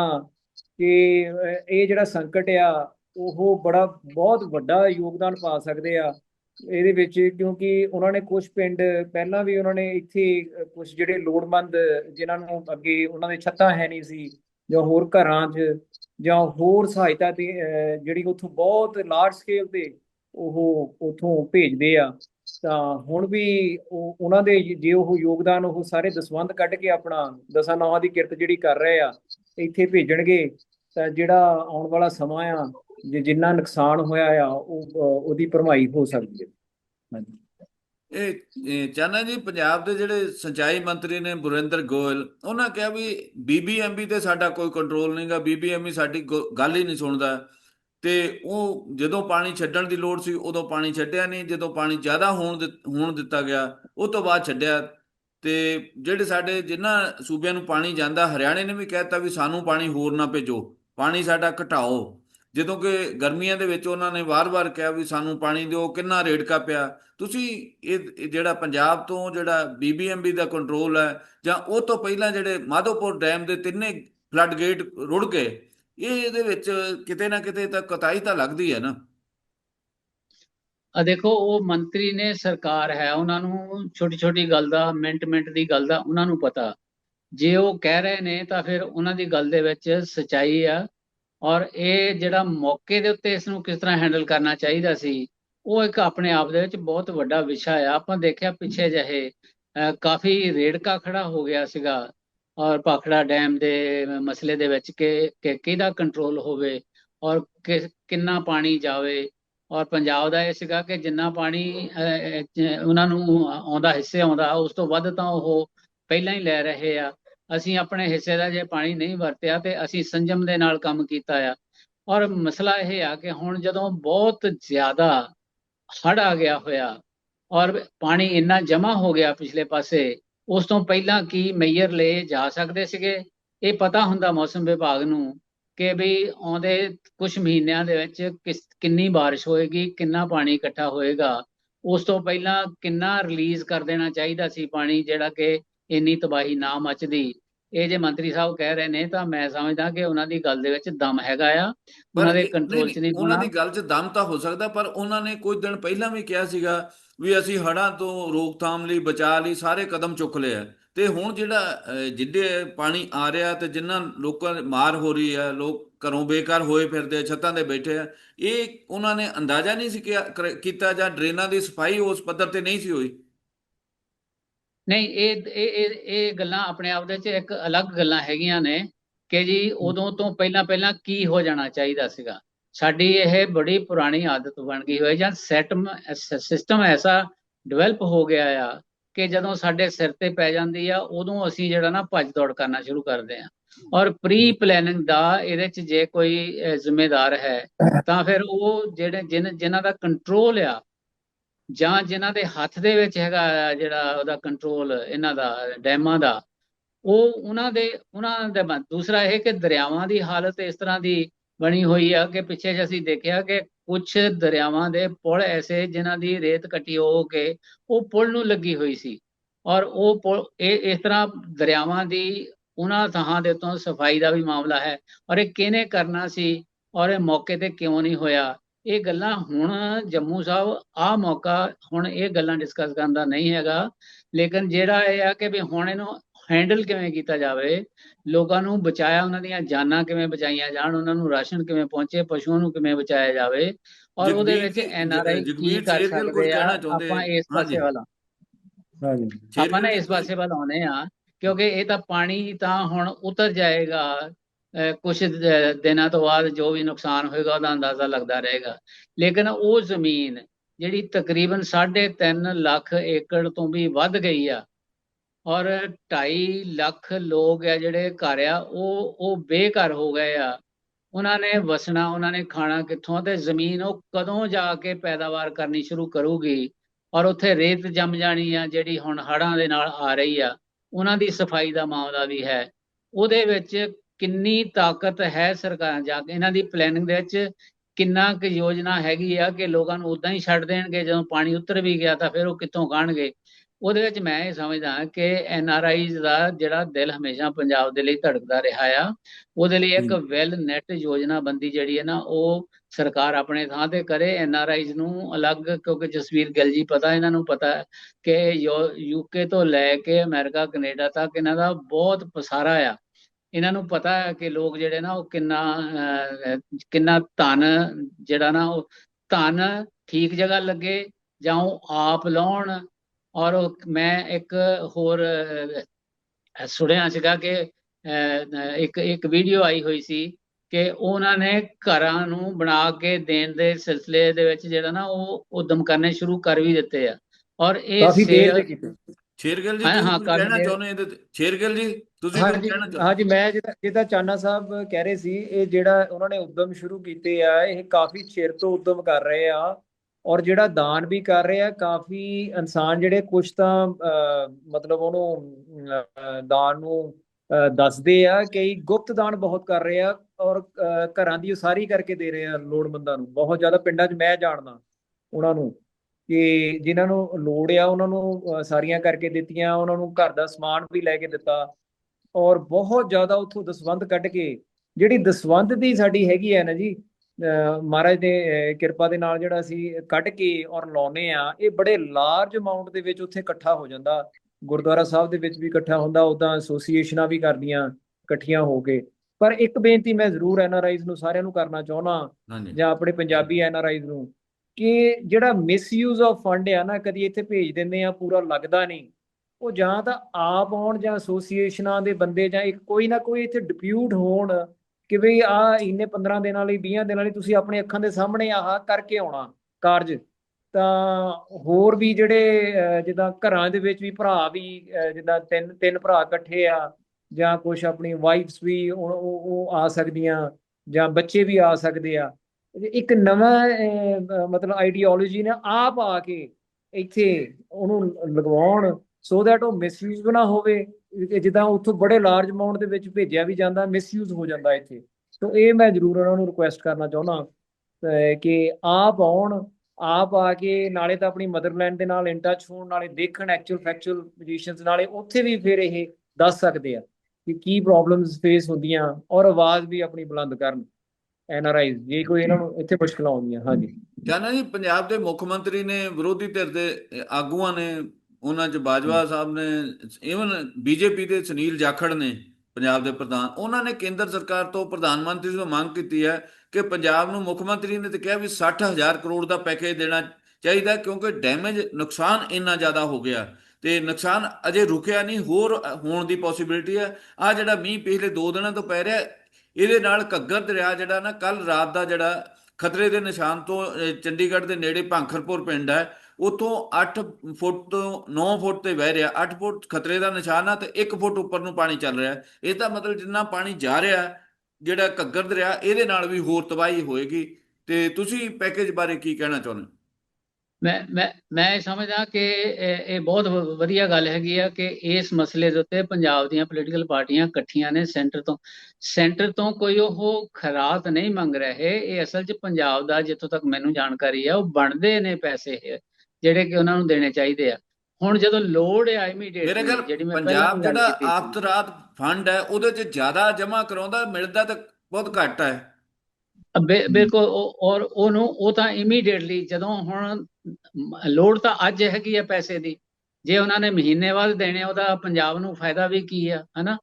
ਕਿ ਇਹ ਜਿਹੜਾ ਸੰਕਟ ਆ, ਉਹ ਬੜਾ, ਬਹੁਤ ਵੱਡਾ ਯੋਗਦਾਨ ਪਾ ਸਕਦੇ ਆ। ਇਹਦੇ ਵਿੱਚ ਕਿਉਂਕਿ ਉਹਨਾਂ ਨੇ ਕੁਝ ਪਿੰਡ, ਪਹਿਲਾਂ ਵੀ ਉਹਨਾਂ ਨੇ ਇੱਥੇ ਕੁਝ ਜਿਹੜੇ ਲੋੜਵੰਦ, ਜਿਨ੍ਹਾਂ ਨੂੰ ਅੱਗੇ ਉਹਨਾਂ ਦੇ ਛੱਤਾਂ ਹੈ ਨਹੀਂ ਸੀ, ਜਾਂ ਹੋਰ ਘਰਾਂ 'ਚ, ਜਾਂ ਹੋਰ ਸਹਾਇਤਾ ਤੇ ਜਿਹੜੀ ਉੱਥੋਂ ਬਹੁਤ ਲਾਰਜ ਸਕੇਲ ਤੇ ਉਹ ਉੱਥੋਂ ਭੇਜਦੇ ਆ। ਤਾਂ ਹੁਣ ਵੀ ਉਹਨਾਂ ਦੇ ਜੇ ਉਹ ਯੋਗਦਾਨ ਉਹ ਸਾਰੇ ਦਸਵੰਧ ਕੱਢ ਕੇ ਆਪਣਾ ਦਸਾਂ ਨੌਹਾਂ ਦੀ ਕਿਰਤ ਜਿਹੜੀ ਕਰ ਰਹੇ ਆ, ਇੱਥੇ ਭੇਜਣਗੇ। ਜਿਹੜਾ ਆਉਣ ਵਾਲਾ ਸਮਾਂ ਆ, ਜੇ ਜਿੰਨਾ ਨੁਕਸਾਨ ਹੋਇਆ ਆ, ਉਹ ਉਹਦੀ ਭਰਮਾਈ ਹੋ ਸਕਦੀ ਹੈ। ਹਾਂਜੀ। ਇਹ ਚਾਨਾ ਜੀ, ਪੰਜਾਬ ਦੇ ਜਿਹੜੇ ਸਿੰਚਾਈ ਮੰਤਰੀ ਨੇ ਬੁਰਿੰਦਰ ਗੋਇਲ, ਉਹਨਾਂ ਕਿਹਾ ਵੀ ਬੀਬੀਐਮਬੀ ਤੇ ਸਾਡਾ ਕੋਈ ਕੰਟਰੋਲ ਨਹੀਂਗਾ ਬੀਬੀਐਮਬੀ ਸਾਡੀ ਗੱਲ ਹੀ ਨਹੀਂ ਸੁਣਦਾ। ਤੇ ਉਹ ਜਦੋਂ ਪਾਣੀ ਛੱਡਣ ਦੀ ਲੋੜ ਸੀ, ਉਦੋਂ ਪਾਣੀ ਛੱਡਿਆ ਨਹੀਂ। ਜਦੋਂ ਪਾਣੀ ਜ਼ਿਆਦਾ ਹੋਣ ਹੋਣ ਦਿੱਤਾ ਗਿਆ, ਉਹ ਤੋਂ ਬਾਅਦ ਛੱਡਿਆ। ਤੇ ਜਿਹੜੇ ਸਾਡੇ ਜਿਨ੍ਹਾਂ ਸੂਬਿਆਂ ਨੂੰ ਪਾਣੀ ਜਾਂਦਾ, ਹਰਿਆਣੇ ਨੇ ਵੀ ਕਹਿਤਾ ਵੀ ਸਾਨੂੰ ਪਾਣੀ ਹੋਰ ਨਾ ਭੇਜੋ। ਪਾਣੀ ਸਾਡਾ ਘਟਾਓ। ਜਦੋਂ ਕਿ ਗਰਮੀਆਂ ਦੇ ਵਿੱਚ ਉਹਨਾਂ ਨੇ ਵਾਰ-ਵਾਰ ਕਿਹਾ ਵੀ ਸਾਨੂੰ ਪਾਣੀ ਦਿਓ, ਕਿੰਨਾ ਰੇੜਕਾ ਪਿਆ। ਤੁਸੀਂ ਇਹ ਜਿਹੜਾ ਪੰਜਾਬ ਤੋਂ ਜਿਹੜਾ ਬੀਬੀਐਮਬੀ ਦਾ ਕੰਟਰੋਲ ਹੈ, ਜਾਂ ਉਹ ਤੋਂ ਪਹਿਲਾਂ ਜਿਹੜੇ ਮਾਧੋਪੁਰ ਡੈਮ ਦੇ ਤਿੰਨੇ ਫਲੱਡ ਗੇਟ ਰੁੜ ਗਏ, ਇਹ ਇਹਦੇ ਵਿੱਚ ਕਿਤੇ ਨਾ ਕਿਤੇ ਤਾਂ ਕਤਾਈ ਤਾਂ ਲੱਗਦੀ ਹੈ ਨਾ। ਆ ਦੇਖੋ, ਉਹ ਮੰਤਰੀ ਨੇ ਸਰਕਾਰ ਹੈ, ਉਹਨਾਂ ਨੂੰ ਛੋਟੀ ਛੋਟੀ ਗੱਲ ਦਾ ਮਿੰਟ ਮਿੰਟ ਦੀ ਗੱਲ ਦਾ ਉਹਨਾਂ ਨੂੰ ਪਤਾ। ਜੇ ਉਹ ਕਹਿ ਰਹੇ ਨੇ ਤਾਂ ਫਿਰ ਉਹਨਾਂ ਦੀ ਗੱਲ ਦੇ ਵਿੱਚ ਸਚਾਈ ਆ ਔਰ ਇਹ ਜਿਹੜਾ ਮੌਕੇ ਦੇ ਉੱਤੇ ਇਸ ਨੂੰ ਕਿਸ ਤਰ੍ਹਾਂ ਹੈਂਡਲ ਕਰਨਾ ਚਾਹੀਦਾ ਸੀ, ਉਹ ਇੱਕ ਆਪਣੇ ਆਪ ਦੇ ਵਿੱਚ ਬਹੁਤ ਵੱਡਾ ਵਿਸ਼ਾ ਆ। ਆਪਾਂ ਦੇਖਿਆ ਪਿੱਛੇ ਜਿਹੇ ਕਾਫੀ ਰੇੜਕਾ ਖੜਾ ਹੋ ਗਿਆ ਸੀਗਾ ਔਰ ਭਾਖੜਾ ਡੈਮ ਦੇ ਮਸਲੇ ਦੇ ਵਿੱਚ ਕਿ ਕਿਹਦਾ ਕੰਟਰੋਲ ਹੋਵੇ ਔਰ ਕਿ- ਕਿੰਨਾ ਪਾਣੀ ਜਾਵੇ ਔਰ ਪੰਜਾਬ ਦਾ ਇਹ ਸੀਗਾ ਕਿ ਜਿੰਨਾ ਪਾਣੀ ਉਹਨਾਂ ਨੂੰ ਆਉਂਦਾ, ਹਿੱਸੇ ਆਉਂਦਾ, ਉਸ ਤੋਂ ਵੱਧ ਤਾਂ ਉਹ ਪਹਿਲਾਂ ਹੀ ਲੈ ਰਹੇ ਆ। ਅਸੀਂ ਆਪਣੇ ਹਿੱਸੇ ਦਾ ਜੇ ਪਾਣੀ ਨਹੀਂ ਵਰਤਿਆ ਤੇ ਅਸੀਂ ਸੰਜਮ ਦੇ ਨਾਲ ਕੰਮ ਕੀਤਾ ਆ। ਔਰ ਮਸਲਾ ਇਹ ਆ ਕਿ ਹੁਣ ਜਦੋਂ ਬਹੁਤ ਜ਼ਿਆਦਾ ਹੜ ਆ ਗਿਆ ਹੋਇਆ ਔਰ ਪਾਣੀ ਇੰਨਾ ਜਮਾ ਹੋ ਗਿਆ ਪਿਛਲੇ ਪਾਸੇ, ਉਸ ਤੋਂ ਪਹਿਲਾਂ ਕੀ ਮੇਜਰ ਲਏ ਜਾ ਸਕਦੇ ਸੀਗੇ? ਇਹ ਪਤਾ ਹੁੰਦਾ ਮੌਸਮ ਵਿਭਾਗ ਨੂੰ ਕਿ ਵੀ ਆਉਂਦੇ ਕੁਝ ਮਹੀਨਿਆਂ ਦੇ ਵਿੱਚ ਕਿਸ, ਕਿੰਨੀ ਬਾਰਿਸ਼ ਹੋਏਗੀ, ਕਿੰਨਾ ਪਾਣੀ ਇਕੱਠਾ ਹੋਏਗਾ, ਉਸ ਤੋਂ ਪਹਿਲਾਂ ਕਿੰਨਾ ਰਿਲੀਜ਼ ਕਰ ਦੇਣਾ ਚਾਹੀਦਾ ਸੀ ਪਾਣੀ ਜਿਹੜਾ ਕਿ ਇੰਨੀ ਤਬਾਹੀ ਨਾ ਮਚਦੀ। ਇਹ ਜੇ ਮੰਤਰੀ ਸਾਹਿਬ ਕਹਿ ਰਹੇ ਨੇ ਤਾਂ ਮੈਂ ਸਮਝਦਾ ਕਿ ਉਹਨਾਂ ਦੀ ਗੱਲ ਦੇ ਵਿੱਚ ਦਮ ਹੈਗਾ ਆ। ਉਹਨਾਂ ਦੇ ਕੰਟਰੋਲ 'ਚ ਨਹੀਂ ਉਹਨਾਂ ਦੀ ਗੱਲ 'ਚ ਦਮ ਤਾਂ ਹੋ ਸਕਦਾ ਪਰ ਉਹਨਾਂ ਨੇ ਕੁਝ ਦਿਨ ਪਹਿਲਾਂ ਵੀ ਕਿਹਾ ਸੀਗਾ ਵੀ ਅਸੀਂ ਹੜ੍ਹਾਂ ਤੋਂ ਰੋਕਥਾਮ ਲਈ ਬਚਾਅ ਲਈ ਸਾਰੇ ਕਦਮ ਚੁੱਕ ਲਏ ਆ। ਤੇ ਹੁਣ ਜਿਹੜਾ ਜਿੱਡੇ ਪਾਣੀ ਆ ਰਿਹਾ ਤੇ ਜਿੰਨਾ ਲੋਕਾਂ ਦੀ ਮਾਰ ਹੋ ਰਹੀ ਆ ਲੋਕ ਘਰੋਂ ਬੇਕਾਰ ਹੋਏ ਫਿਰਦੇ ਆ, ਛੱਤਾਂ ਤੇ ਬੈਠੇ ਆ ਇਹ ਉਹਨਾਂ ਨੇ ਅੰਦਾਜ਼ਾ ਨਹੀਂ ਸੀ ਕੀਤਾ ਜਾਂ ਡਰੇਨਾਂ ਦੀ ਸਫ਼ਾਈ ਉਸ ਪੱਧਰ ਤੇ ਨਹੀਂ ਸੀ ਹੋਈ। ਨਹੀਂ, ਇਹ ਇਹ ਇਹ ਗੱਲਾਂ ਆਪਣੇ ਆਪ ਦੇ ਵਿੱਚ ਇੱਕ ਅਲੱਗ ਗੱਲਾਂ ਹੈਗੀਆਂ ਨੇ ਕਿ ਜੀ ਉਦੋਂ ਤੋਂ ਪਹਿਲਾਂ ਪਹਿਲਾਂ ਕੀ ਹੋ ਜਾਣਾ ਚਾਹੀਦਾ ਸੀਗਾ। ਸਾਡੀ ਇਹ ਬੜੀ ਪੁਰਾਣੀ ਆਦਤ ਬਣ ਗਈ ਹੋਈ ਜਾਂ ਸੈਟ ਸਿਸਟਮ ਐਸਾ ਡਿਵੈਲਪ ਹੋ ਗਿਆ ਆ ਕਿ ਜਦੋਂ ਸਾਡੇ ਸਿਰ ਤੇ ਪੈ ਜਾਂਦੀ ਆ, ਉਦੋਂ ਅਸੀਂ ਜਿਹੜਾ ਨਾ ਭੱਜ ਦੌੜ ਕਰਨਾ ਸ਼ੁਰੂ ਕਰਦੇ ਆ। ਔਰ ਪ੍ਰੀ ਪਲੈਨਿੰਗ ਦਾ ਇਹਦੇ ਚ ਜੇ ਕੋਈ ਜ਼ਿੰਮੇਦਾਰ ਹੈ ਤਾਂ ਫਿਰ ਉਹ ਜਿਹੜੇ, ਜਿਨ- ਜਿਨ੍ਹਾਂ ਦਾ ਕੰਟਰੋਲ ਆ ਜਾਂ ਜਿਨ੍ਹਾਂ ਦੇ ਹੱਥ ਦੇ ਵਿੱਚ ਹੈਗਾ ਜਿਹੜਾ ਉਹਦਾ ਕੰਟਰੋਲ ਇਹਨਾਂ ਦਾ, ਡੈਮਾਂ ਦਾ, ਉਹ ਉਹਨਾਂ ਦੇ, ਉਹਨਾਂ ਦਾ ਦੂਸਰਾ ਇਹ ਕਿ ਦਰਿਆਵਾਂ ਦੀ ਹਾਲਤ ਇਸ ਤਰ੍ਹਾਂ ਦੀ ਬਣੀ ਹੋਈ ਆ ਕਿ ਪਿੱਛੇ ਜੇ ਅਸੀਂ ਦੇਖਿਆ ਕਿ ਕੁਝ ਦਰਿਆਵਾਂ ਦੇ ਪੁਲ ਐਸੇ ਜਿਨ੍ਹਾਂ ਦੀ ਰੇਤ ਇਕੱਠੀ ਹੋ ਕੇ ਉਹ ਪੁਲ ਨੂੰ ਲੱਗੀ ਹੋਈ ਸੀ ਔਰ ਉਹ ਪੁਲ, ਇਹ ਇਸ ਤਰ੍ਹਾਂ ਦਰਿਆਵਾਂ ਦੀ ਉਹਨਾਂ ਥਾਂ ਦੇ ਤੋਂ ਸਫ਼ਾਈ ਦਾ ਵੀ ਮਾਮਲਾ ਹੈ ਔਰ ਇਹ ਕਿਹਨੇ ਕਰਨਾ ਸੀ ਔਰ ਇਹ ਮੌਕੇ ਤੇ ਕਿਉਂ ਨਹੀਂ ਹੋਇਆ? ਇਹ ਗੱਲਾਂ ਹੁਣ ਜੰਮੂ ਸਾਹਿਬ ਆ ਮੌਕਾ ਹੁਣ ਇਹ ਗੱਲਾਂ ਡਿਸਕਸ ਕਰਨ ਦਾ ਨਹੀਂ ਹੈਗਾ। ਲੇਕਿਨ ਜਿਹੜਾ ਇਹ ਆ ਕਿ ਵੀ ਹੁਣ ਇਹਨੂੰ ਹੈਂਡਲ ਕਿਵੇਂ ਕੀਤਾ ਜਾਵੇ ਲੋਕਾਂ ਨੂੰ ਬਚਾਇਆ ਉਹਨਾਂ ਦੀਆਂ ਜਾਨਾਂ ਕਿਵੇਂ ਬਚਾਈਆਂ ਜਾਣ ਉਹਨਾਂ ਨੂੰ ਰਾਸ਼ਨ ਕਿਵੇਂ ਪਹੁੰਚੇ ਪਸ਼ੂਆਂ ਨੂੰ ਕਿਵੇਂ ਬਚਾਇਆ ਜਾਵੇ ਔਰ ਉਹਦੇ ਵਿੱਚ ਜੀ, ਐਨ ਆਰ ਆਈ ਜਗਬੀਰ ਕੀ ਕਰ ਸਕਦੇ ਆ ਕਹਿਣਾ ਚਾਹੁੰਦੇ ਆਪਾਂ ਇਸ। ਪਾਸੇ ਵੱਲ ਹਾਂਜੀ। ਆਪਾਂ ਨਾ ਇਸ ਪਾਸੇ ਵੱਲ ਆਉਨੇ ਆ ਕਿਉਂਕਿ ਇਹ ਤਾਂ ਪਾਣੀ ਤਾਂ ਹੁਣ ਉਤਰ ਜਾਏਗਾ। ਅਹ ਕੁਛ ਦਿਨਾਂ ਤੋਂ ਬਾਅਦ ਜੋ ਵੀ ਨੁਕਸਾਨ ਹੋਏਗਾ ਉਹਦਾ ਅੰਦਾਜ਼ਾ ਲੱਗਦਾ ਰਹੇਗਾ। ਲੇਕਿਨ ਉਹ ਜ਼ਮੀਨ ਜਿਹੜੀ ਤਕਰੀਬਨ 3.5 ਲੱਖ ਏਕੜ ਤੋਂ ਵੀ ਵੱਧ ਗਈ ਆ, ਔਰ 2.5 ਲੱਖ ਲੋਕ ਆ ਜਿਹੜੇ ਘਰ ਆ, ਉਹ ਉਹ ਬੇਘਰ ਹੋ ਗਏ ਆ। ਉਹਨਾਂ ਨੇ ਵਸਣਾ, ਉਹਨਾਂ ਨੇ ਖਾਣਾ ਕਿੱਥੋਂ ਤੇ ਜ਼ਮੀਨ ਉਹ ਕਦੋਂ ਜਾ ਕੇ ਪੈਦਾਵਾਰ ਕਰਨੀ ਸ਼ੁਰੂ ਕਰੂਗੀ? ਔਰ ਉੱਥੇ ਰੇਤ ਜੰਮ ਜਾਣੀ ਆ, ਜਿਹੜੀ ਹੁਣ ਹੜ੍ਹਾਂ ਦੇ ਨਾਲ ਆ ਰਹੀ ਆ, ਉਹਨਾਂ ਦੀ ਸਫ਼ਾਈ ਦਾ ਮਾਮਲਾ ਵੀ ਹੈ। ਉਹਦੇ ਵਿੱਚ ਕਿੰਨੀ ਤਾਕਤ ਹੈ ਸਰਕਾਰ ਜਾ ਕੇ? ਇਹਨਾਂ ਦੀ ਪਲੈਨਿੰਗ ਦੇ ਵਿੱਚ ਕਿੰਨਾ ਕੁ ਯੋਜਨਾ ਹੈਗੀ ਆ ਕਿ ਲੋਕਾਂ ਨੂੰ ਉਦਾਂ ਹੀ ਛੱਡ ਦੇਣਗੇ? ਜਦੋਂ ਪਾਣੀ ਉਤਰ ਵੀ ਗਿਆ ਤਾਂ ਫਿਰ ਉਹ ਕਿੱਥੋਂ ਖਾਣਗੇ ਉਹਦੇ ਵਿੱਚ ਮੈਂ ਇਹ ਸਮਝਦਾ ਕਿ ਐਨ ਆਰ ਆਈਜ਼ ਦਾ ਜਿਹੜਾ ਦਿਲ ਹਮੇਸ਼ਾ ਪੰਜਾਬ ਦੇ ਲਈ ਧੜਕਦਾ ਰਿਹਾ ਆ ਉਹਦੇ ਲਈ ਇੱਕ ਵੈਲ ਨੈਟ ਯੋਜਨਾ ਬੰਦੀ ਜਿਹੜੀ ਹੈ ਨਾ ਉਹ ਸਰਕਾਰ ਆਪਣੇ ਥਾਂ ਤੇ ਕਰੇ। ਐਨ ਆਰ ਆਈਜ਼ ਨੂੰ ਅਲੱਗ ਕਿਉਂਕਿ ਜਸਵੀਰ ਗਿੱਲ ਜੀ ਪਤਾ ਇਹਨਾਂ ਨੂੰ ਪਤਾ ਕਿ ਯੂਕੇ ਤੋਂ ਲੈ ਕੇ ਅਮਰੀਕਾ ਕੈਨੇਡਾ ਤੱਕ ਇਹਨਾਂ ਦਾ ਬਹੁਤ ਪਸਾਰਾ ਆ। ਇਹਨਾਂ ਨੂੰ ਪਤਾ ਹੈ ਕਿ ਲੋਕ ਜਿਹੜੇ ਨਾ ਉਹ ਕਿੰਨਾ ਕਿੰਨਾ ਧਨ ਜਿਹੜਾ ਨਾ ਉਹ ਧਨ ਠੀਕ ਜਗ੍ਹਾ ਲੱਗੇ ਜਾਂ ਉਹ ਆਪ ਲਾਉਣ। ਔਰ ਮੈਂ ਇੱਕ ਹੋਰ ਸੁਣਿਆ ਸੀਗਾ ਕਿ ਇੱਕ ਇੱਕ ਵੀਡੀਓ ਆਈ ਹੋਈ ਸੀ ਕਿ ਉਹਨਾਂ ਨੇ ਘਰਾਂ ਨੂੰ ਬਣਾ ਕੇ ਦੇਣ ਦੇ ਸਿਲਸਿਲੇ ਦੇ ਵਿੱਚ ਜਿਹੜਾ ਨਾ ਉਹ ਉਦਮ ਕਰਨੇ ਸ਼ੁਰੂ ਕਰ ਵੀ ਦਿੱਤੇ ਆ। ਔਰ ਇਹ ਕਾਫੀ ਦੇਰ ਕੀਤੇ। ਸ਼ੇਰਗਿੱਲ ਜੀ ਹਾਂ, ਤੁਸੀਂ ਕਹਿਣਾ ਚਾਹੁੰਦੇ ਇਹਦੇ ਤੇ। ਸ਼ੇਰਗਿੱਲ ਜੀ ਤੁਸੀਂ ਕਹਿਣਾ ਚਾਹੁੰਦੇ ਹਾਂਜੀ ਮੈਂ ਜਿੱਦਾਂ ਜਿੱਦਾਂ ਚਾਨਾ ਸਾਹਿਬ ਕਹਿ ਰਹੇ ਸੀ ਇਹ ਜਿਹੜਾ ਉਹਨਾਂ ਨੇ ਉਦਮ ਸ਼ੁਰੂ ਕੀਤੇ ਆ ਇਹ ਕਾਫੀ ਚਿਰ ਤੋਂ ਉਦਮ ਕਰ ਰਹੇ ਆ ਔਰ ਜਿਹੜਾ ਦਾਨ ਵੀ ਕਰ ਰਹੇ ਆ ਕਾਫੀ ਇਨਸਾਨ ਜਿਹੜੇ ਕੁਝ ਤਾਂ ਮਤਲਬ ਉਹਨੂੰ ਦਾਨ ਨੂੰ ਦੱਸਦੇ ਆ ਕਈ ਗੁਪਤ ਦਾਨ ਬਹੁਤ ਕਰ ਰਹੇ ਆ ਔਰ ਘਰਾਂ ਦੀ ਉਸਾਰੀ ਕਰਕੇ ਦੇ ਰਹੇ ਆ ਲੋੜਵੰਦਾਂ ਨੂੰ। ਬਹੁਤ ਜ਼ਿਆਦਾ ਪਿੰਡਾਂ 'ਚ ਮੈਂ ਜਾਣਦਾ ਉਹਨਾਂ ਨੂੰ। ਕਿ ਜਿਨ੍ਹਾਂ ਨੂੰ ਲੋੜ ਆ ਉਹਨਾਂ ਨੂੰ ਸਾਰੀਆਂ ਕਰਕੇ ਦਿੱਤੀਆਂ ਉਹਨਾਂ ਨੂੰ ਘਰ ਦਾ ਸਮਾਨ ਵੀ ਲੈ ਕੇ ਦਿੱਤਾ। ਔਰ ਬਹੁਤ ਜ਼ਿਆਦਾ ਉੱਥੋਂ ਦਸਵੰਧ ਕੱਢ ਕੇ ਜਿਹੜੀ ਦਸਵੰਧ ਦੀ ਸਾਡੀ ਹੈਗੀ ਹੈ ਨਾ ਜੀ ਮਹਾਰਾਜ ਦੇ ਕਿਰਪਾ ਦੇ ਨਾਲ ਜਿਹੜਾ ਅਸੀਂ ਕੱਢ ਕੇ ਔਰ ਲਾਉਨੇ ਆ ਇਹ ਬੜੇ ਲਾਰਜ ਅਮਾਉਂਟ ਦੇ ਵਿੱਚ ਉੱਥੇ ਇਕੱਠਾ ਹੋ ਜਾਂਦਾ। ਗੁਰਦੁਆਰਾ ਸਾਹਿਬ ਦੇ ਵਿੱਚ ਵੀ ਇਕੱਠਾ ਹੁੰਦਾ ਉਦਾਂ ਐਸੋਸੀਏਸ਼ਨਾਂ ਵੀ ਕਰਦੀਆਂ ਇਕੱਠੀਆਂ ਹੋ ਕੇ। ਪਰ ਇੱਕ ਬੇਨਤੀ ਮੈਂ ਜ਼ਰੂਰ ਐਨਆਰਆਈਜ਼ ਨੂੰ ਸਾਰਿਆਂ ਨੂੰ ਕਰਨਾ ਹਾਂਜੀ। ਜਾਂ ਆਪਣੇ ਪੰਜਾਬੀ ਐਨਆਰਆਈਜ਼ ਨੂੰ। ਕਿ ਜਿਹੜਾ ਮਿਸਯੂਜ਼ ਆਫ ਫੰਡ ਆ ਨਾ, ਕਦੀ ਇੱਥੇ ਭੇਜ ਦਿੰਦੇ ਆ, ਪੂਰਾ ਲੱਗਦਾ ਨਹੀਂ। ਉਹ ਜਾਂ ਤਾਂ ਆਪ ਆਉਣ ਜਾਂ ਐਸੋਸੀਏਸ਼ਨਾਂ ਦੇ ਬੰਦੇ ਜਾਂ ਇੱਕ ਕੋਈ ਨਾ ਕੋਈ ਇੱਥੇ ਡਿਪਿਊਟ ਹੋਣ ਕਿ ਵੀ ਆ ਇੰਨੇ 15 ਦਿਨਾਂ ਲਈ 20 ਦਿਨਾਂ ਲਈ ਤੁਸੀਂ ਆਪਣੇ ਅੱਖਾਂ ਦੇ ਸਾਹਮਣੇ ਆਹ ਕਰਕੇ ਆਉਣਾ ਕਾਰਜ। ਤਾਂ ਹੋਰ ਵੀ ਜਿਹੜੇ ਜਿੱਦਾਂ ਘਰਾਂ ਦੇ ਵਿੱਚ ਵੀ ਭਰਾ ਵੀ ਜਿੱਦਾਂ ਤਿੰਨ ਤਿੰਨ ਭਰਾ ਇਕੱਠੇ ਆ, ਜਾਂ ਕੁਝ ਆਪਣੀ ਵਾਈਫਸ ਵੀ ਉਹ ਆ ਸਕਦੀਆਂ, ਜਾਂ ਬੱਚੇ ਵੀ ਆ ਸਕਦੇ ਆ। ਇੱਕ ਨਵਾਂ ਮਤਲਬ ਆਈਡੀਓਲੋਜੀ ਨੇ ਆਪ ਆ ਕੇ ਇੱਥੇ ਉਹਨੂੰ ਲਗਵਾਉਣ ਸੋ ਦੈਟ ਉਹ ਮਿਸਯੂਜ਼ ਨਾ ਹੋਵੇ ਜਿੱਦਾਂ ਉੱਥੋਂ ਬੜੇ ਲਾਰਜ ਅਮਾਉਂਟ ਦੇ ਵਿੱਚ ਭੇਜਿਆ ਵੀ ਜਾਂਦਾ ਮਿਸਯੂਜ਼ ਹੋ ਜਾਂਦਾ ਇੱਥੇ। ਸੋ ਇਹ ਮੈਂ ਜ਼ਰੂਰ ਉਹਨਾਂ ਨੂੰ ਰਿਕੁਐਸਟ ਕਰਨਾ ਚਾਹੁੰਦਾ ਅਹ, ਕਿ ਆਪ ਆਉਣ ਆਪ ਆ ਕੇ ਨਾਲੇ ਤਾਂ ਆਪਣੀ ਮਦਰਲੈਂਡ ਦੇ ਨਾਲ ਇਨ ਟੱਚ ਹੋਣ ਨਾਲੇ ਦੇਖਣ ਐਕਚੁਅਲ ਫੈਕਚੁਅਲ ਪੋਜੀਸ਼ਨਸ ਨਾਲੇ ਉੱਥੇ ਵੀ ਫਿਰ ਇਹ ਦੱਸ ਸਕਦੇ ਆ ਕਿ ਕੀ ਪ੍ਰੋਬਲਮਸ ਫੇਸ ਹੁੰਦੀਆਂ ਔਰ ਆਵਾਜ਼ ਵੀ ਆਪਣੀ ਬੁਲੰਦ ਕਰਨ। ਐਨਆਰਆਈਜ਼ ਜੇ ਕੋਈ ਇਹਨਾਂ ਨੂੰ ਇੱਥੇ ਮੁਸ਼ਕਲਾਂ ਆਉਂਦੀਆਂ ਹਾਂਜੀ। ਜਾਨਾ ਜੀ ਪੰਜਾਬ ਦੇ ਮੁੱਖ ਮੰਤਰੀ ਨੇ ਵਿਰੋਧੀ ਧਿਰ ਦੇ ਆਗੂਆਂ ਨੇ ਉਹਨਾਂ ਚ ਬਾਜਵਾ ਸਾਹਿਬ ਨੇ ਇਵਨ ਬੀਜੇਪੀ ਦੇ ਸੁਨੀਲ ਜਾਖੜ ਨੇ ਪੰਜਾਬ ਦੇ ਪ੍ਰਧਾਨ ਉਹਨਾਂ ਨੇ ਕੇਂਦਰ ਸਰਕਾਰ ਤੋਂ ਪ੍ਰਧਾਨ ਮੰਤਰੀ ਤੋਂ ਮੰਗ ਕੀਤੀ ਹੈ ਕਿ ਪੰਜਾਬ ਨੂੰ ਮੁੱਖ ਮੰਤਰੀ ਨੇ ਤੇ ਕਿਹਾ ਵੀ 60000 ਕਰੋੜ ਦਾ ਪੈਕੇਜ ਦੇਣਾ ਚਾਹੀਦਾ ਕਿਉਂਕਿ ਡੈਮੇਜ ਨੁਕਸਾਨ ਇੰਨਾ ਜ਼ਿਆਦਾ ਹੋ ਗਿਆ ਤੇ ਨੁਕਸਾਨ ਅਜੇ ਰੁਕਿਆ ਨਹੀਂ ਹੋਰ ਹੋਣ ਦੀ ਪੋਸਿਬਿਲਿਟੀ ਹੈ। ਆ ਜਿਹੜਾ ਮੀਂਹ ਪਿਛਲੇ 2 ਦਿਨਾਂ ਤੋਂ ਪੈ ਰਿਹਾ ਇਹਦੇ ਨਾਲ ਘੱਗਰ ਦਰਿਆ ਜਿਹੜਾ ਨਾ ਕੱਲ ਰਾਤ ਦਾ ਜਿਹੜਾ ਖਤਰੇ ਦੇ ਨਿਸ਼ਾਨ ਤੋਂ ਚੰਡੀਗੜ੍ਹ ਦੇ ਨੇੜੇ ਭਾਂਖਰਪੁਰ ਪਿੰਡ ਹੈ ਉਤੋਂ 8 ਫੁੱਟ ਤੋਂ 9 ਫੁੱਟ ਤੇ ਵਹਿ ਰਿਹਾ। 8 ਫੁੱਟ ਖਤਰੇ ਦਾ ਨਿਸ਼ਾਨ ਆ ਤੇ 1 ਫੁੱਟ ਉੱਪਰ ਨੂੰ ਪਾਣੀ ਚੱਲ ਰਿਹਾ। ਇਹ ਤਾਂ ਮਤਲਬ ਜਿੰਨਾ ਪਾਣੀ ਜਾ ਰਿਹਾ, ਜਿਹੜਾ ਘੱਗਰ ਦਰਿਆ, ਇਹਦੇ ਨਾਲ ਵੀ ਹੋਰ ਤਬਾਹੀ ਹੋਏਗੀ। ਤੇ ਤੁਸੀਂ ਪੈਕੇਜ ਬਾਰੇ ਕੀ ਕਹਿਣਾ ਚਾਹੁੰਦੇ ਮੈਂ ਮੈਂ ਮੈਂ ਸਮਝਦਾ ਕਿ ਇਹ ਬਹੁਤ ਵਧੀਆ ਗੱਲ ਹੈਗੀ ਆ ਕਿ ਇਸ ਮਸਲੇ ਦੇ ਉੱਤੇ ਪੰਜਾਬ ਦੀਆਂ ਪੋਲੀਟੀਕਲ ਪਾਰਟੀਆਂ ਇਕੱਠੀਆਂ ਨੇ ਸੈਂਟਰ ਤੋਂ। ਸੈਂਟਰ ਤੋਂ ਕੋਈ ਉਹ ਖਰਾਤ ਨਹੀਂ ਮੰਗ ਰਹੇ। ਇਹ ਅਸਲ 'ਚ ਪੰਜਾਬ ਦਾ ਜਿੱਥੋਂ ਤੱਕ ਮੈਨੂੰ ਜਾਣਕਾਰੀ ਆ ਉਹ ਬਣਦੇ ਨੇ ਪੈਸੇ ਜਿਹੜੇ ਕਿ ਉਹਨਾਂ ਨੂੰ ਦੇਣੇ ਚਾਹੀਦੇ ਆ। ਹੁਣ ਜਦੋਂ ਲੋੜ ਹੈ ਮੇਰੇ ਇਮੀਡੀਏਟਲੀ ਖਿਆਲ ਜਿਹੜੀ ਮੈਂ ਪਹਿਲਾਂ ਪੰਜਾਬ ਜਿਹੜਾ। ਆਫਤਰਾਤ ਫੰਡ ਹੈ ਉਹਦੇ 'ਚ ਜ਼ਿਆਦਾ ਜਮ੍ਹਾਂ ਕਰਾਉਂਦਾ ਮਿਲਦਾ ਤਾਂ ਬਹੁਤ ਘੱਟ ਹੈ। ਬਿਲਕੁਲ ਉਹ- ਔਰ ਉਹਨੂੰ ਉਹ ਤਾਂ ਇਮੀਡੀਏਟਲੀ ਜਦੋਂ ਹੁਣ ਲੋੜ ਤਾਂ ਅੱਜ ਹੈਗੀ ਆ ਪੈਸੇ ਦੀ ਜੇ ਉਹਨਾਂ ਨੇ ਮਹੀਨੇ ਬਾਅਦ ਦੇਣੇ ਉਹਦਾ ਪੰਜਾਬ ਨੂੰ ਫਾਇਦਾ ਵੀ ਕੀ ਆ ਹਨਾ?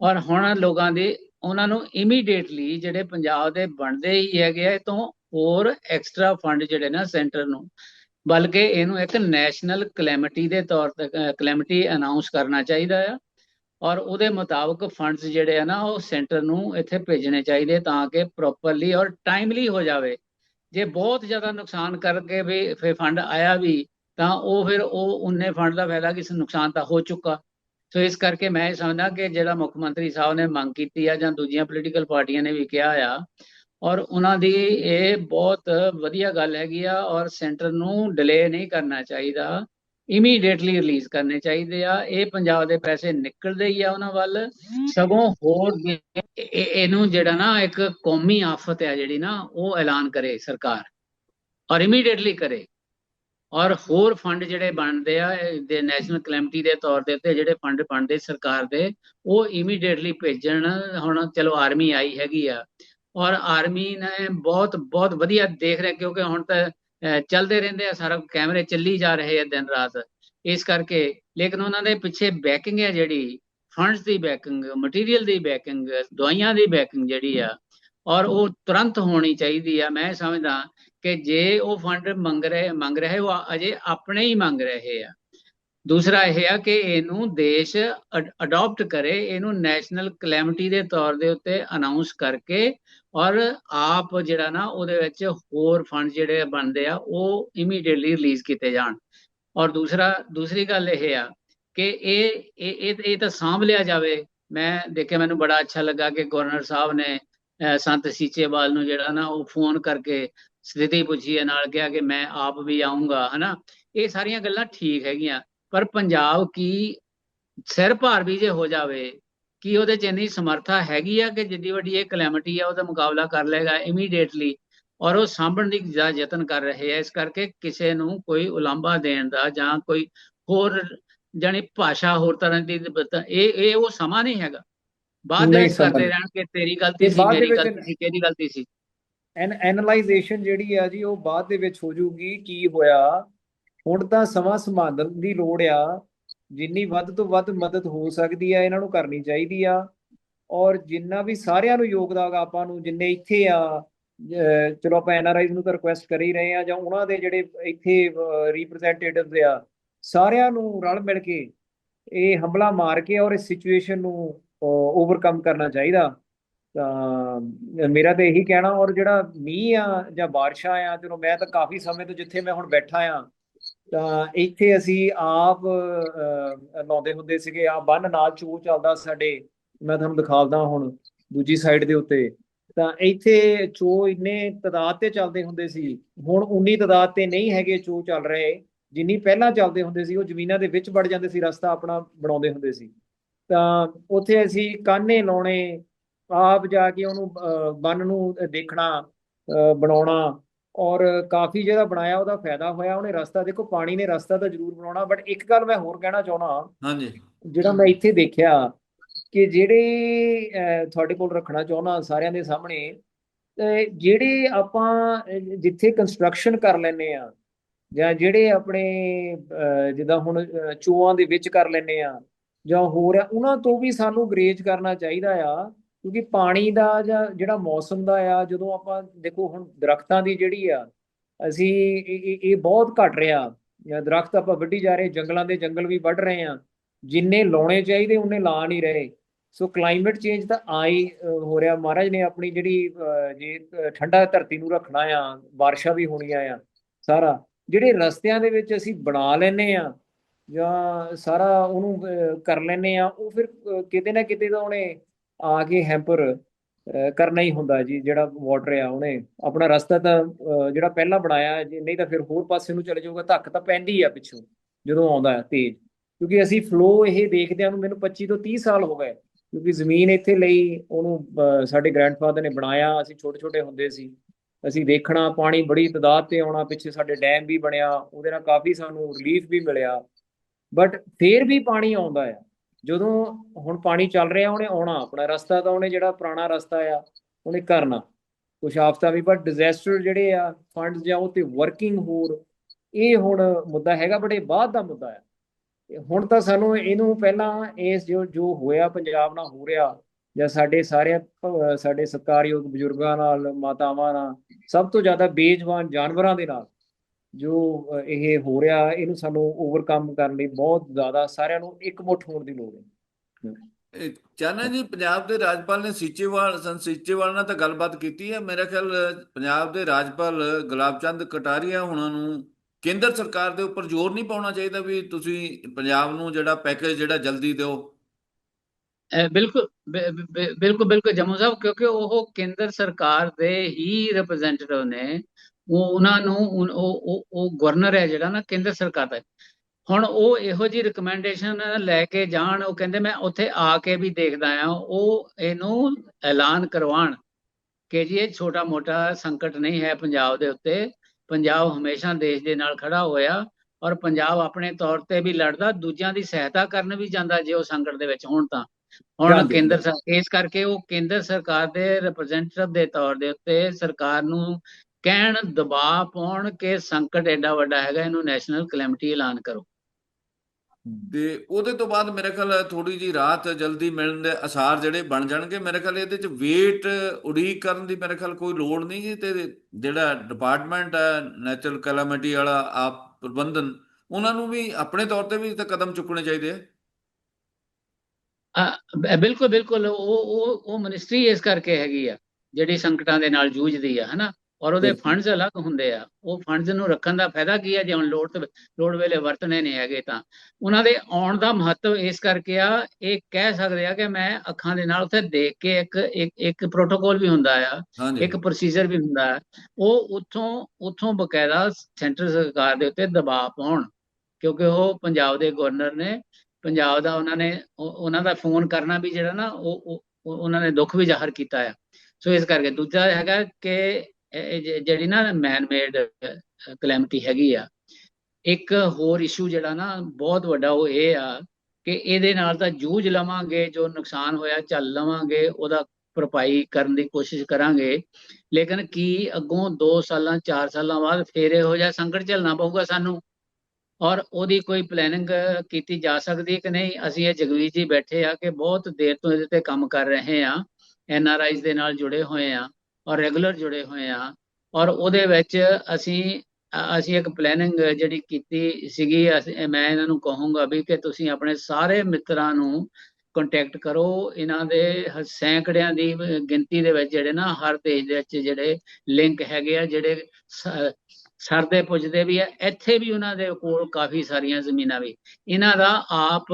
ਔਰ ਹੁਣ ਲੋਕਾਂ ਦੇ ਉਹਨਾਂ ਨੂੰ ਇਮੀਡੀਏਟਲੀ ਜਿਹੜੇ ਪੰਜਾਬ ਦੇ ਬਣਦੇ ਹੀ ਹੈਗੇ ਆ ਤੋਂ ਹੋਰ ਐਕਸਟਰਾ ਫੰਡ ਜਿਹੜੇ ਨਾ ਸੈਂਟਰ ਨੂੰ ਬਲਕਿ ਇਹਨੂੰ ਇੱਕ ਨੈਸ਼ਨਲ ਕਲੈਮਿਟੀ ਦੇ ਤੌਰ ਤੇ ਕਲੈਮਿਟੀ ਅਨਾਉਂਸ ਕਰਨਾ ਚਾਹੀਦਾ ਆ। ਔਰ ਉਹਦੇ ਮੁਤਾਬਕ ਫੰਡਸ ਜਿਹੜੇ ਆ ਨਾ, ਉਹ ਸੈਂਟਰ ਨੂੰ ਇੱਥੇ ਭੇਜਣੇ ਚਾਹੀਦੇ ਤਾਂ ਕਿ ਪ੍ਰੋਪਰਲੀ ਔਰ ਟਾਈਮਲੀ ਹੋ ਜਾਵੇ। ਜੇ ਬਹੁਤ ਜ਼ਿਆਦਾ ਨੁਕਸਾਨ ਕਰਕੇ ਵੀ ਫਿਰ ਫੰਡ ਆਇਆ ਵੀ, ਤਾਂ ਉਹ ਫਿਰ ਉਹ ਉਨੇ ਫੰਡ ਦਾ ਫਾਇਦਾ ਕਿ ਨੁਕਸਾਨ ਤਾਂ ਹੋ ਚੁੱਕਾ। ਸੋ ਇਸ ਕਰਕੇ ਮੈਂ ਇਹ ਸਮਝਦਾ ਕਿ ਜਿਹੜਾ ਮੁੱਖ ਮੰਤਰੀ ਸਾਹਿਬ ਨੇ ਮੰਗ ਕੀਤੀ ਆ ਜਾਂ ਦੂਜੀਆਂ ਪੋਲੀਟੀਕਲ ਪਾਰਟੀਆਂ ਨੇ ਵੀ ਕਿਹਾ ਆ, ਔਰ ਉਹਨਾਂ ਦੀ ਇਹ ਬਹੁਤ ਵਧੀਆ ਗੱਲ ਹੈਗੀ ਆ ਔਰ ਸੈਂਟਰ ਨੂੰ ਡਿਲੇ ਨਹੀਂ ਕਰਨਾ ਚਾਹੀਦਾ। ਇਮੀਡੀਏਟਲੀ ਰਿਲੀਜ਼ ਕਰਨੇ ਚਾਹੀਦੇ ਆ। ਇਹ ਪੰਜਾਬ ਦੇ ਪੈਸੇ ਨਿਕਲਦੇ ਹੀ ਆ ਉਹਨਾਂ ਵੱਲ। ਸਗੋਂ ਹੋਰ ਇਹਨੂੰ ਜਿਹੜਾ ਨਾ ਇੱਕ ਕੌਮੀ ਆਫਤ ਹੈ ਜਿਹੜੀ ਨਾ, ਉਹ ਐਲਾਨ ਕਰੇ ਸਰਕਾਰ ਔਰ ਇਮੀਡੀਏਟਲੀ ਕਰੇ। ਔਰ ਹੋਰ ਫੰਡ ਜਿਹੜੇ ਬਣਦੇ ਆ ਦੇ ਨੈਸ਼ਨਲ ਕਲੈਮਿਟੀ ਦੇ ਤੌਰ ਦੇ ਉੱਤੇ ਜਿਹੜੇ ਫੰਡ ਬਣਦੇ ਸਰਕਾਰ ਦੇ, ਉਹ ਇਮੀਡੀਏਟਲੀ ਭੇਜਣ। ਹੁਣ ਚਲੋ ਆਰਮੀ ਆਈ ਹੈਗੀ ਆ। ਔਰ ਆਰਮੀ ਨੇ ਬਹੁਤ ਬਹੁਤ ਵਧੀਆ ਦੇਖ ਰਿਹਾ, ਕਿਉਂਕਿ ਹੁਣ ਤਾਂ ਚੱਲਦੇ ਰਹਿੰਦੇ ਆ, ਸਾਰਾ ਕੈਮਰੇ ਚੱਲੀ ਜਾ ਰਹੇ ਆ ਦਿਨ ਰਾਤ। ਇਸ ਕਰਕੇ ਲੇਕਿਨ ਉਹਨਾਂ ਦੇ ਪਿੱਛੇ ਬੈਕਿੰਗ ਹੈ ਜਿਹੜੀ ਫੰਡਸ ਦੀ ਬੈਕਿੰਗ ਮਟੀਰੀਅਲ ਦੀ ਬੈਕਿੰਗ ਦਵਾਈਆਂ ਦੀ ਬੈਕਿੰਗ ਜਿਹੜੀ ਆ, ਔਰ ਉਹ ਤੁਰੰਤ ਹੋਣੀ ਚਾਹੀਦੀ ਆ। ਮੈਂ ਸਮਝਦਾ ਕਿ ਜੇ ਉਹ ਫੰਡ ਮੰਗ ਰਹੇ ਮੰਗ ਰਹੇ, ਉਹ ਅਜੇ ਆਪਣੇ ਹੀ ਮੰਗ ਰਹੇ ਆ। ਦੂਸਰਾ ਇਹ ਆ ਕਿ ਇਹਨੂੰ ਦੇਸ਼ ਅਡਾਪਟ ਕਰੇ, ਇਹਨੂੰ ਨੈਸ਼ਨਲ ਕਲੈਮਿਟੀ ਦੇ ਤੌਰ ਦੇ ਉੱਤੇ ਅਨਾਉਂਸ ਕਰਕੇ ਔਰ ਆਪ ਜਿਹੜਾ ਨਾ ਉਹਦੇ ਵਿੱਚ ਹੋਰ ਫੰਡ ਜਿਹੜੇ ਬਣਦੇ ਆ, ਉਹ ਇਮੀਡੀਏਟਲੀ ਰਿਲੀਜ਼ ਕੀਤੇ ਜਾਣ। ਔਰ ਦੂਸਰਾ, ਦੂਸਰੀ ਗੱਲ ਇਹ ਆ ਕਿ ਇਹ ਇਹ, ਇਹ- ਤਾਂ ਸਾਂਭ ਲਿਆ ਜਾਵੇ। ਮੈਂ ਦੇਖਿਆ ਮੈਨੂੰ ਬੜਾ ਅੱਛਾ ਲੱਗਾ ਕਿ ਗਵਰਨਰ ਸਾਹਿਬ ਨੇ ਸੰਤ ਸੀਚੇਵਾਲ ਨੂੰ ਜਿਹੜਾ ਨਾ ਉਹ ਫੋਨ ਕਰਕੇ ਸਥਿਤੀ ਪੁੱਛੀ ਹੈ, ਨਾਲ ਕਿਹਾ ਕਿ ਮੈਂ ਆਪ ਵੀ ਆਉਂਗਾ ਹਨਾ। ਇਹ ਸਾਰੀਆਂ ਗੱਲਾਂ ਠੀਕ ਹੈਗੀਆਂ, ਪਰ ਪੰਜਾਬ ਕੀ ਸਿਰ ਭਾਰ ਵੀ ਜੇ ਹੋ ਜਾਵੇ ਕੀ ਉਹਦੇ ਚ ਇੰਨੀ ਸਮਰੱਥਾ ਹੈਗੀ ਆ ਕਿ ਜਿੱਡੀ ਵੱਡੀ ਇਹ ਕਲੈਮਿਟੀ ਆ ਉਹਦਾ ਮੁਕਾਬਲਾ ਕਰ ਲਏਗਾ ਇਮੀਡੀਏਟਲੀ ਔਰ ਉਹ ਸਾਂਭਣ ਦੀ ਜ਼ਿਆਦਾ ਯਤਨ ਕਰ ਰਹੇ ਆ ਇਸ ਕਰਕੇ ਕਿਸੇ ਨੂੰ ਕੋਈ ਉਲਾਂਭਾ ਦੇਣ ਦਾ ਜਾਂ ਕੋਈ ਹੋਰ ਜਾਣੀ ਭਾਸ਼ਾ ਹੋਰ ਤਰ੍ਹਾਂ ਦੀ ਇਹ ਇਹ ਉਹ ਸਮਾਂ ਨਹੀਂ ਹੈਗਾ। ਬਾਅਦ ਵਿੱਚ ਕਰਦੇ ਰਹਿਣ ਕਿ ਤੇਰੀ ਗਲਤੀ ਸੀ ਮੇਰੀ ਗਲਤੀ ਸੀ ਤੇਰੀ ਗਲਤੀ ਸੀ। ਐਨ ਐਨਲਾਈਜੇਸ਼ਨ ਜਿਹੜੀ ਆ ਜੀ ਉਹ ਬਾਅਦ ਦੇ ਵਿੱਚ ਹੋ ਜਾਊਗੀ ਕੀ ਹੋਇਆ? ਹੁਣ ਤਾਂ ਸਮਾਂ ਸੰਭਾਲਣ ਦੀ ਲੋੜ ਆ। ਜਿੰਨੀ ਵੱਧ ਤੋਂ ਵੱਧ ਮਦਦ ਹੋ ਸਕਦੀ ਆ, ਇਹਨਾਂ ਨੂੰ ਕਰਨੀ ਚਾਹੀਦੀ ਆ। ਔਰ ਜਿੰਨਾ ਵੀ ਸਾਰਿਆਂ ਨੂੰ ਯੋਗਦਾਨ ਆਪਾਂ ਨੂੰ ਜਿੰਨੇ ਇੱਥੇ ਆ ਚਲੋ ਆਪਾਂ ਐਨਆਰਆਈਜ਼ ਨੂੰ ਤਾਂ ਰਿਕੁਐਸਟ ਕਰ ਹੀ ਰਹੇ ਆ, ਜਾਂ ਉਹਨਾਂ ਦੇ ਜਿਹੜੇ ਇੱਥੇ ਰਿਪਰੈਜ਼ੈਂਟੇਟਿਵਸ ਆ, ਸਾਰਿਆਂ ਨੂੰ ਰਲ ਮਿਲ ਕੇ ਇਹ ਹਮਲਾ ਮਾਰ ਕੇ ਔਰ ਇਸ ਸਿਚੁਏਸ਼ਨ ਨੂੰ ਓਵਰਕਮ ਕਰਨਾ ਚਾਹੀਦਾ। ਤਾਂ ਮੇਰਾ ਤਾਂ ਇਹੀ ਕਹਿਣਾ, ਔਰ ਜਿਹੜਾ ਮੀਂਹ ਆ ਜਾਂ ਬਾਰਿਸ਼ਾਂ ਆ ਜਦੋਂ ਮੈਂ ਤਾਂ ਕਾਫੀ ਸਮੇਂ ਤੋਂ ਜਿੱਥੇ ਮੈਂ ਹੁਣ ਬੈਠਾ ਆ ਤਾਂ ਇੱਥੇ ਅਸੀਂ ਆਪ ਅਹ, ਲਾਉਂਦੇ ਹੁੰਦੇ ਸੀਗੇ। ਆ ਬੰਨ ਨਾਲ ਚੋ ਚੱਲਦਾ ਸਾਡੇ। ਮੈਂ ਤੁਹਾਨੂੰ ਦਿਖਾਲਦਾ ਹੁਣ ਦੂਜੀ ਸਾਈਡ ਦੇ ਉੱਤੇ। ਤਾਂ ਇੱਥੇ ਚੋ ਇੰਨੇ ਤਦਾਦ ਤੇ ਚੱਲਦੇ ਹੁੰਦੇ ਸੀ। ਹੁਣ ਉਨੀ ਤਦਾਦ ਤੇ ਨਹੀਂ ਹੈਗੇ ਚੋ ਚੱਲ ਰਹੇ। ਜਿੰਨੀ ਪਹਿਲਾਂ ਚੱਲਦੇ ਹੁੰਦੇ ਸੀ ਉਹ ਜ਼ਮੀਨਾਂ ਦੇ ਵਿੱਚ ਵੜ ਜਾਂਦੇ ਸੀ ਰਸਤਾ ਆਪਣਾ ਬਣਾਉਂਦੇ ਹੁੰਦੇ ਸੀ। ਤਾਂ ਉੱਥੇ ਅਸੀਂ ਕਾਨੇ ਲਾਉਣੇ ਆਪ ਜਾ ਕੇ ਉਹਨੂੰ ਅਹ, ਬੰਨ ਨੂੰ ਦੇਖਣਾ ਅਹ, ਬਣਾਉਣਾ। ਔਰ ਕਾਫੀ ਜਿਹੜਾ ਬਣਾਇਆ ਉਹਦਾ ਫਾਇਦਾ ਹੋਇਆ ਉਹਨੇ ਰਸਤਾ ਦੇਖੋ ਪਾਣੀ ਨੇ ਰਸਤਾ ਤਾਂ ਜ਼ਰੂਰ ਬਣਾਉਣਾ ਬਟ ਇੱਕ ਗੱਲ ਮੈਂ ਹੋਰ ਕਹਿਣਾ ਚਾਹੁੰਦਾ ਹਾਂਜੀ। ਜਿਹੜਾ ਮੈਂ ਇੱਥੇ ਦੇਖਿਆ ਕਿ ਜਿਹੜੇ ਤੁਹਾਡੇ ਕੋਲ ਰੱਖਣਾ ਚਾਹੁੰਦਾ ਸਾਰਿਆਂ ਦੇ ਸਾਹਮਣੇ ਤੇ ਜਿਹੜੇ ਆਪਾਂ ਜਿੱਥੇ ਕੰਸਟਰਕਸ਼ਨ ਕਰ ਲੈਨੇ ਆ ਜਾਂ ਜਿਹੜੇ ਆਪਣੇ ਜਿੱਦਾਂ ਹੁਣ ਚੋਆਂ ਦੇ ਵਿੱਚ ਕਰ ਲੈਨੇ ਆ ਜਾਂ ਹੋਰ ਆ ਉਹਨਾਂ ਤੋਂ ਵੀ ਸਾਨੂੰ ਗਰੇਜ ਕਰਨਾ ਚਾਹੀਦਾ ਆ ਕਿਉਂਕਿ ਪਾਣੀ ਦਾ ਜਾਂ ਜਿਹੜਾ ਮੌਸਮ ਦਾ ਆ ਜਦੋਂ ਆਪਾਂ ਦੇਖੋ ਹੁਣ ਦਰਖਤਾਂ ਦੀ ਜਿਹੜੀ ਆ ਅਸੀਂ ਇਹ ਬਹੁਤ ਘਟ ਰਿਹਾ। ਜਾਂ ਦਰਖਤ ਆਪਾਂ ਵੱਢੀ ਜਾ ਰਹੇ ਜੰਗਲਾਂ ਦੇ ਜੰਗਲ ਵੀ ਵੱਢ ਰਹੇ ਆ। ਜਿੰਨੇ ਲਾਉਣੇ ਚਾਹੀਦੇ ਉਹਨੇ ਲਾ ਨਹੀਂ ਰਹੇ। ਸੋ ਕਲਾਈਮੇਟ ਚੇਂਜ ਤਾਂ ਆਈ ਅਹ, ਹੋ ਰਿਹਾ। ਮਹਾਰਾਜ ਨੇ ਆਪਣੀ ਜਿਹੜੀ ਜੇ ਠੰਡਾ ਧਰਤੀ ਨੂੰ ਰੱਖਣਾ ਆ ਬਾਰਿਸ਼ਾਂ ਵੀ ਹੋਣੀਆਂ ਆ ਸਾਰਾ। ਜਿਹੜੇ ਰਸਤਿਆਂ ਦੇ ਵਿੱਚ ਅਸੀਂ ਬਣਾ ਲੈਨੇ ਆ ਜਾਂ ਸਾਰਾ ਉਹਨੂੰ ਕਰ ਲੈਨੇ ਆ ਉਹ ਫਿਰ ਕਿਤੇ ਨਾ ਕਿਤੇ ਤਾਂ ਉਹਨੇ ਆ ਕੇ ਹੈਂਪਰ ਅਹ, ਕਰਨਾ ਹੀ ਹੁੰਦਾ ਜੀ ਜਿਹੜਾ ਵਾਟਰ ਆ ਉਹਨੇ। ਆਪਣਾ ਰਸਤਾ ਤਾਂ ਜਿਹੜਾ ਪਹਿਲਾਂ ਬਣਾਇਆ ਜੀ ਨਹੀਂ ਤਾਂ ਫਿਰ ਹੋਰ ਪਾਸੇ ਨੂੰ ਚਲੇ ਜਾਊਗਾ ਧੱਕ ਤਾਂ ਪੈਂਦੀ ਆ ਪਿੱਛੋਂ ਜਦੋਂ ਆਉਂਦਾ ਹੈ ਤੇਜ਼। ਕਿਉਂਕਿ ਅਸੀਂ ਫਲੋ ਇਹ ਦੇਖਦਿਆਂ ਨੂੰ ਮੈਨੂੰ 25 ਤੋਂ 30 ਸਾਲ ਹੋ ਗਏ ਕਿਉਂਕਿ ਜ਼ਮੀਨ ਇੱਥੇ ਲਈ ਉਹਨੂੰ ਅਹ, ਸਾਡੇ ਗ੍ਰੈਂਡਫਾਦਰ ਨੇ ਬਣਾਇਆ ਅਸੀਂ ਛੋਟੇ ਛੋਟੇ ਹੁੰਦੇ ਸੀ। ਅਸੀਂ ਦੇਖਣਾ ਪਾਣੀ ਬੜੀ ਤਦਾਦ ਤੇ ਆਉਣਾ ਪਿੱਛੇ ਸਾਡੇ ਡੈਮ ਵੀ ਬਣਿਆ ਉਹਦੇ ਨਾਲ ਕਾਫੀ ਸਾਨੂੰ ਰਿਲੀਫ ਵੀ ਮਿਲਿਆ। ਬਟ ਫੇਰ ਵੀ ਪਾਣੀ ਆਉਂਦਾ ਆ। ਜਦੋਂ ਹੁਣ ਪਾਣੀ ਚੱਲ ਰਿਹਾ, ਉਹਨੇ ਆਉਣਾ ਆਪਣਾ ਰਸਤਾ ਤਾਂ ਉਹਨੇ ਜਿਹੜਾ ਪੁਰਾਣਾ ਰਸਤਾ ਆ, ਉਹਨੇ ਕਰਨਾ। ਕੁਝ ਆਫਤਾਂ ਵੀ ਪਰ ਡਿਜ਼ਾਸਟਰ ਜਿਹੜੇ ਆ ਫੰਡਸ ਜਾਂ ਉਹ ਤੇ ਵਰਕਿੰਗ ਹੋਰ, ਇਹ ਹੁਣ ਮੁੱਦਾ ਹੈਗਾ ਬੜੇ ਬਾਅਦ ਦਾ ਮੁੱਦਾ ਹੈ ਹੁਣ ਤਾਂ ਸਾਨੂੰ ਇਹਨੂੰ ਪਹਿਲਾਂ ਇਸ ਜੋ ਜੋ ਹੋਇਆ, ਪੰਜਾਬ ਨਾਲ ਹੋ ਰਿਹਾ, ਜਾਂ ਸਾਡੇ ਸਾਰੇ ਸਾਡੇ ਸਤਿਕਾਰਯੋਗ ਬਜ਼ੁਰਗਾਂ ਨਾਲ, ਮਾਤਾਵਾਂ ਨਾਲ, ਸਭ ਤੋਂ ਜ਼ਿਆਦਾ ਬੇਜਵਾਨ ਜਾਨਵਰਾਂ ਦੇ ਨਾਲ ਜੋ ਇਹ ਹੋ ਰਿਹਾ ਇਹਨੂੰ ਸਾਨੂੰ ਓਵਰਕਮ ਕਰਨ ਲਈ ਬਹੁਤ ਜ਼ਿਆਦਾ ਸਾਰਿਆਂ ਨੂੰ ਇਕਮੁੱਠ ਹੋਣ ਦੀ ਲੋੜ ਹੈ। ਚਾਨਣਾ ਜੀ ਪੰਜਾਬ ਦੇ ਰਾਜਪਾਲ ਨੇ ਸੀਚੇਵਾਲ ਸੰ ਸੀਚੇਵਾਲ ਨਾਲ ਤਾਂ ਗੱਲਬਾਤ ਕੀਤੀ ਹੈ। ਮੇਰਾ ਖਿਆਲ ਪੰਜਾਬ ਦੇ ਰਾਜਪਾਲ ਗੁਲਾਬ ਚੰਦ ਕਟਾਰੀਆ ਹੁਣਾਂ ਨੂੰ ਕੇਂਦਰ ਸਰਕਾਰ ਦੇ ਉੱਪਰ ਜ਼ੋਰ ਨਹੀਂ ਪਾਉਣਾ ਚਾਹੀਦਾ ਵੀ ਤੁਸੀਂ ਪੰਜਾਬ ਨੂੰ ਜਿਹੜਾ ਪੈਕੇਜ ਜਿਹੜਾ ਜਲਦੀ ਦਿਓ। ਬਿਲਕੁਲ ਬਿਲਕੁਲ ਬਿਲਕੁਲ ਜੰਮੂ ਸਾਹਿਬ ਕਿਉਂਕਿ ਉਹ ਕੇਂਦਰ ਸਰਕਾਰ ਦੇ ਹੀ ਰਿਪਰੈਜ਼ੈਂਟੇਟਿਵ ਨੇ। ਉਹ ਉਹਨਾਂ ਨੂੰ ਉਹ ਉਹ ਉਹ ਗਵਰਨਰ ਹੈ ਜਿਹੜਾ ਨਾ ਕੇਂਦਰ ਸਰਕਾਰ ਦਾ। ਹੁਣ ਉਹ ਇਹੋ ਜੀ ਰਿਕਮੈਂਡੇਸ਼ਨ ਲੈ ਕੇ ਜਾਣ ਉਹ ਕਹਿੰਦੇ ਮੈਂ ਉੱਥੇ ਆ ਕੇ ਵੀ ਦੇਖਦਾ ਆ ਉਹ ਇਹਨੂੰ ਐਲਾਨ ਕਰਵਾਉਣ ਕਿ ਜੀ ਇਹ ਛੋਟਾ ਮੋਟਾ ਸੰਕਟ ਨਹੀਂ ਹੈ ਪੰਜਾਬ ਦੇ ਉੱਤੇ। ਪੰਜਾਬ ਹਮੇਸ਼ਾ ਦੇਸ਼ ਦੇ ਨਾਲ ਖੜਾ ਹੋਇਆ ਔਰ ਪੰਜਾਬ ਆਪਣੇ ਤੌਰ ਤੇ ਵੀ ਲੜਦਾ ਦੂਜਿਆਂ ਦੀ ਸਹਾਇਤਾ ਕਰਨ ਵੀ ਜਾਂਦਾ ਜੇ ਉਹ ਸੰਕਟ ਦੇ ਵਿੱਚ ਹੋਣ ਤਾਂ। ਹੁਣ ਕੇਂਦਰ ਸਰ ਇਸ ਕਰਕੇ ਉਹ ਕੇਂਦਰ ਸਰਕਾਰ ਦੇ ਰਿਪਰੈਜ਼ੈਂਟੇਟਿਵ ਦੇ ਤੌਰ ਦੇ ਉੱਤੇ ਸਰਕਾਰ ਨੂੰ ਕਹਿਣ ਦਬਾਅ ਪਾਉਣ ਕਿ ਸੰਕਟ ਐਡਾ ਵੱਡਾ ਹੈਗਾ ਇਹਨੂੰ ਨੈਸ਼ਨਲ ਕਲੈਮਿਟੀ ਐਲਾਨ ਕਰੋ। ਤੇ ਉਹਦੇ ਤੋਂ ਬਾਅਦ ਮੇਰੇ ਖਿਆਲ ਥੋੜੀ ਜੀ ਰਾਹਤ ਜਲਦੀ ਮਿਲਣ ਦੇ ਅਸਾਰ ਜਿਹੜੇ ਬਣ ਜਾਣਗੇ ਮੇਰੇ ਖਿਆਲ ਇਹਦੇ ਚ ਵੇਟ ਉਡੀਕ ਕਰਨ ਦੀ ਮੇਰੇ ਖਿਆਲ ਕੋਈ ਲੋੜ ਨਹੀਂ ਤੇ ਜਿਹੜਾ ਡਿਪਾਰਟਮੈਂਟ ਹੈ ਨੈਚੁਰਲ ਕੈਲਾਮਿਟੀ ਵਾਲਾ ਆਪ ਪ੍ਰਬੰਧਨ ਉਹਨਾਂ ਨੂੰ ਵੀ ਆਪਣੇ ਤੌਰ ਤੇ ਵੀ ਤਾਂ ਕਦਮ ਚੁੱਕਣੇ ਚਾਹੀਦੇ ਆ। ਬਿਲਕੁਲ ਬਿਲਕੁਲ ਉਹ ਉਹ ਉਹ ਮਿਨਿਸਟਰੀ ਇਸ ਕਰਕੇ ਹੈਗੀ ਆ ਜਿਹੜੀ ਸੰਕਟਾਂ ਦੇ ਨਾਲ ਜੂਝਦੀ ਆ ਹਨਾ? ਔਰ ਉਹਦੇ। ਫੰਡਸ ਅਲੱਗ ਹੁੰਦੇ ਆ। ਉਹ ਫੰਡਸ ਨੂੰ ਰੱਖਣ ਦਾ ਫਾਇਦਾ ਕੀ ਆ? ਜੇ ਹੁਣ ਲੋੜ ਲੋੜ ਵੇਲੇ ਵਰਤਣੇ ਨਹੀਂ ਹੈਗੇ ਤਾਂ। ਉਹਨਾਂ ਦੇ ਆਉਣ ਦਾ ਮਹੱਤਵ ਇਸ ਕਰਕੇ ਆ ਇਹ ਕਹਿ ਸਕਦੇ ਆ ਕਿ ਮੈਂ ਅੱਖਾਂ ਦੇ ਨਾਲ ਉੱਥੇ ਦੇਖ ਕੇ ਇੱਕ ਇੱਕ ਇੱਕ ਪ੍ਰੋਟੋਕੋਲ ਵੀ ਹੁੰਦਾ ਆ। ਇੱਕ ਪ੍ਰੋਸੀਜਰ ਵੀ ਹੁੰਦਾ ਹੈ ਉਹ ਉੱਥੋਂ ਉੱਥੋਂ ਬਕਾਇਦਾ ਸੈਂਟਰ ਸਰਕਾਰ ਦੇ ਉੱਤੇ ਦਬਾਅ ਪਾਉਣ। ਕਿਉਂਕਿ ਉਹ ਪੰਜਾਬ ਦੇ ਗਵਰਨਰ ਨੇ ਪੰਜਾਬ ਦਾ ਉਹਨਾਂ ਨੇ ਉਹ- ਉਹਨਾਂ ਦਾ ਫੋਨ ਕਰਨਾ ਵੀ ਜਿਹੜਾ ਨਾ ਉਹ ਉਹ- ਉਹ- ਉਹਨਾਂ ਨੇ ਦੁੱਖ ਵੀ ਜ਼ਾਹਰ ਕੀਤਾ ਆ। ਸੋ ਇਸ ਕਰਕੇ ਦੂਜਾ ਹੈਗਾ ਕਿ ਜਿਹੜੀ ਨਾ ਮੈਨ ਮੇਡ ਕਲੈਮਿਟੀ ਹੈਗੀ ਆ, ਇੱਕ ਹੋਰ ਇਸ਼ੂ ਜਿਹੜਾ ਨਾ ਬਹੁਤ ਵੱਡਾ ਉਹ ਇਹ ਆ ਕਿ ਇਹਦੇ ਨਾਲ ਤਾਂ ਜੂਝ ਲਵਾਂਗੇ, ਜੋ ਨੁਕਸਾਨ ਹੋਇਆ ਚੱਲ ਲਵਾਂਗੇ, ਉਹਦਾ ਭਰਪਾਈ ਕਰਨ ਦੀ ਕੋਸ਼ਿਸ਼ ਕਰਾਂਗੇ, ਲੇਕਿਨ ਕੀ ਅੱਗੋਂ 2 ਸਾਲਾਂ 4 ਸਾਲਾਂ ਬਾਅਦ ਫੇਰ ਇਹੋ ਜਿਹਾ ਸੰਕਟ ਝੱਲਣਾ ਪਊਗਾ ਸਾਨੂੰ? ਔਰ ਉਹਦੀ ਕੋਈ ਪਲੈਨਿੰਗ ਕੀਤੀ ਜਾ ਸਕਦੀ ਕਿ ਨਹੀਂ? ਅਸੀਂ ਇਹ ਜਗਵੀਰ ਜੀ ਬੈਠੇ ਆ ਕਿ ਬਹੁਤ ਦੇਰ ਤੋਂ ਇਹਦੇ ਤੇ ਕੰਮ ਕਰ ਰਹੇ ਆ ਐਨ ਆਰ ਆਈਜ਼ ਦੇ ਨਾਲ ਜੁੜੇ ਹੋਏ ਆ। ਔਰ ਰੈਗੂਲਰ ਜੁੜੇ ਹੋਏ ਆ। ਔਰ ਉਹਦੇ ਵਿੱਚ ਅਸੀਂ ਅਸੀਂ ਇੱਕ ਪਲੈਨਿੰਗ ਜਿਹੜੀ ਕੀਤੀ ਸੀਗੀ ਮੈਂ ਇਹਨਾਂ ਨੂੰ ਕਹੂੰਗਾ ਵੀ ਕਿ ਤੁਸੀਂ ਆਪਣੇ ਸਾਰੇ ਮਿੱਤਰਾਂ ਨੂੰ ਕੰਟੈਕਟ ਕਰੋ। ਇਹਨਾਂ ਦੇ ਸੈਂਕੜਿਆਂ ਦੀ ਗਿਣਤੀ ਦੇ ਵਿੱਚ ਜਿਹੜੇ ਨਾ ਹਰ ਦੇਸ਼ ਦੇ ਵਿੱਚ ਜਿਹੜੇ ਲਿੰਕ ਹੈਗੇ ਆ, ਜਿਹੜੇ ਸਰਦੇ ਪੁੱਜਦੇ ਵੀ ਆ, ਇੱਥੇ ਵੀ ਉਹਨਾਂ ਦੇ ਕੋਲ ਕਾਫੀ ਸਾਰੀਆਂ ਜ਼ਮੀਨਾਂ ਵੀ। ਇਹਨਾਂ ਦਾ ਆਪ,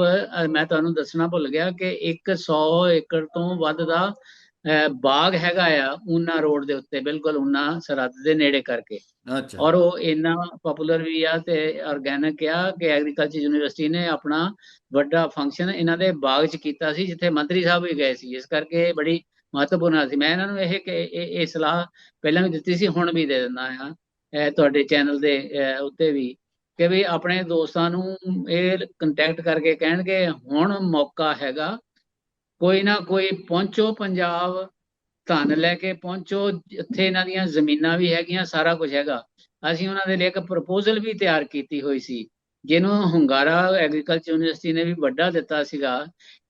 ਮੈਂ ਤੁਹਾਨੂੰ ਦੱਸਣਾ ਭੁੱਲ ਗਿਆ ਕਿ 100 ਏਕੜ ਤੋਂ ਵੱਧ ਦਾ ਬਾਗ ਹੈਗਾ ਆ ਊਨਾ ਰੋਡ ਦੇ ਉੱਤੇ ਬਿਲਕੁਲ ਊਨਾ ਸਰਹੱਦ ਦੇ ਨੇੜੇ ਕਰਕੇ। ਅੱਛਾ। ਔਰ ਉਹ ਇੰਨਾ ਪਪੂਲਰ ਵੀ ਆ ਤੇ ਆਰਗੈਨਿਕ ਆ ਕਿ ਐਗਰੀਕਲਚਰ ਯੂਨੀਵਰਸਿਟੀ ਨੇ ਆਪਣਾ ਵੱਡਾ ਫੰਕਸ਼ਨ ਇਹਨਾਂ ਦੇ ਬਾਗ 'ਚ ਕੀਤਾ ਸੀ ਜਿੱਥੇ ਮੰਤਰੀ ਸਾਹਿਬ ਵੀ ਗਏ ਸੀ। ਇਸ ਕਰਕੇ ਬੜੀ ਮਹੱਤਵਪੂਰਨ ਸੀ। ਮੈਂ ਇਹਨਾਂ ਨੂੰ ਇਹ ਕਿ ਇਹ ਸਲਾਹ ਪਹਿਲਾਂ ਵੀ ਦਿੱਤੀ ਸੀ ਹੁਣ ਵੀ ਦੇ ਦਿੰਦਾ ਹਾਂ। ਇਹ ਤੁਹਾਡੇ ਚੈਨਲ ਦੇ ਉੱਤੇ ਵੀ ਕਿ ਵੀ ਆਪਣੇ ਦੋਸਤਾਂ ਨੂੰ ਇਹ ਕੰਟੈਕਟ ਕਰਕੇ ਕਹਿਣਗੇ ਹੁਣ ਮੌਕਾ ਹੈਗਾ ਕੋਈ ਨਾ ਕੋਈ ਪਹੁੰਚੋ ਪੰਜਾਬ, ਧਨ ਲੈ ਕੇ ਪਹੁੰਚੋ, ਇੱਥੇ ਇਹਨਾਂ ਦੀਆਂ ਜ਼ਮੀਨਾਂ ਵੀ ਹੈਗੀਆਂ, ਸਾਰਾ ਕੁਝ ਹੈਗਾ। ਅਸੀਂ ਉਹਨਾਂ ਦੇ ਲਈ ਇੱਕ ਪ੍ਰਪੋਜ਼ਲ ਵੀ ਤਿਆਰ ਕੀਤੀ ਹੋਈ ਸੀ, ਜਿਹਨੂੰ ਹੁੰਗਾਰਾ ਐਗਰੀਕਲਚਰ ਯੂਨੀਵਰਸਿਟੀ ਨੇ ਵੀ ਵੱਡਾ ਦਿੱਤਾ ਸੀਗਾ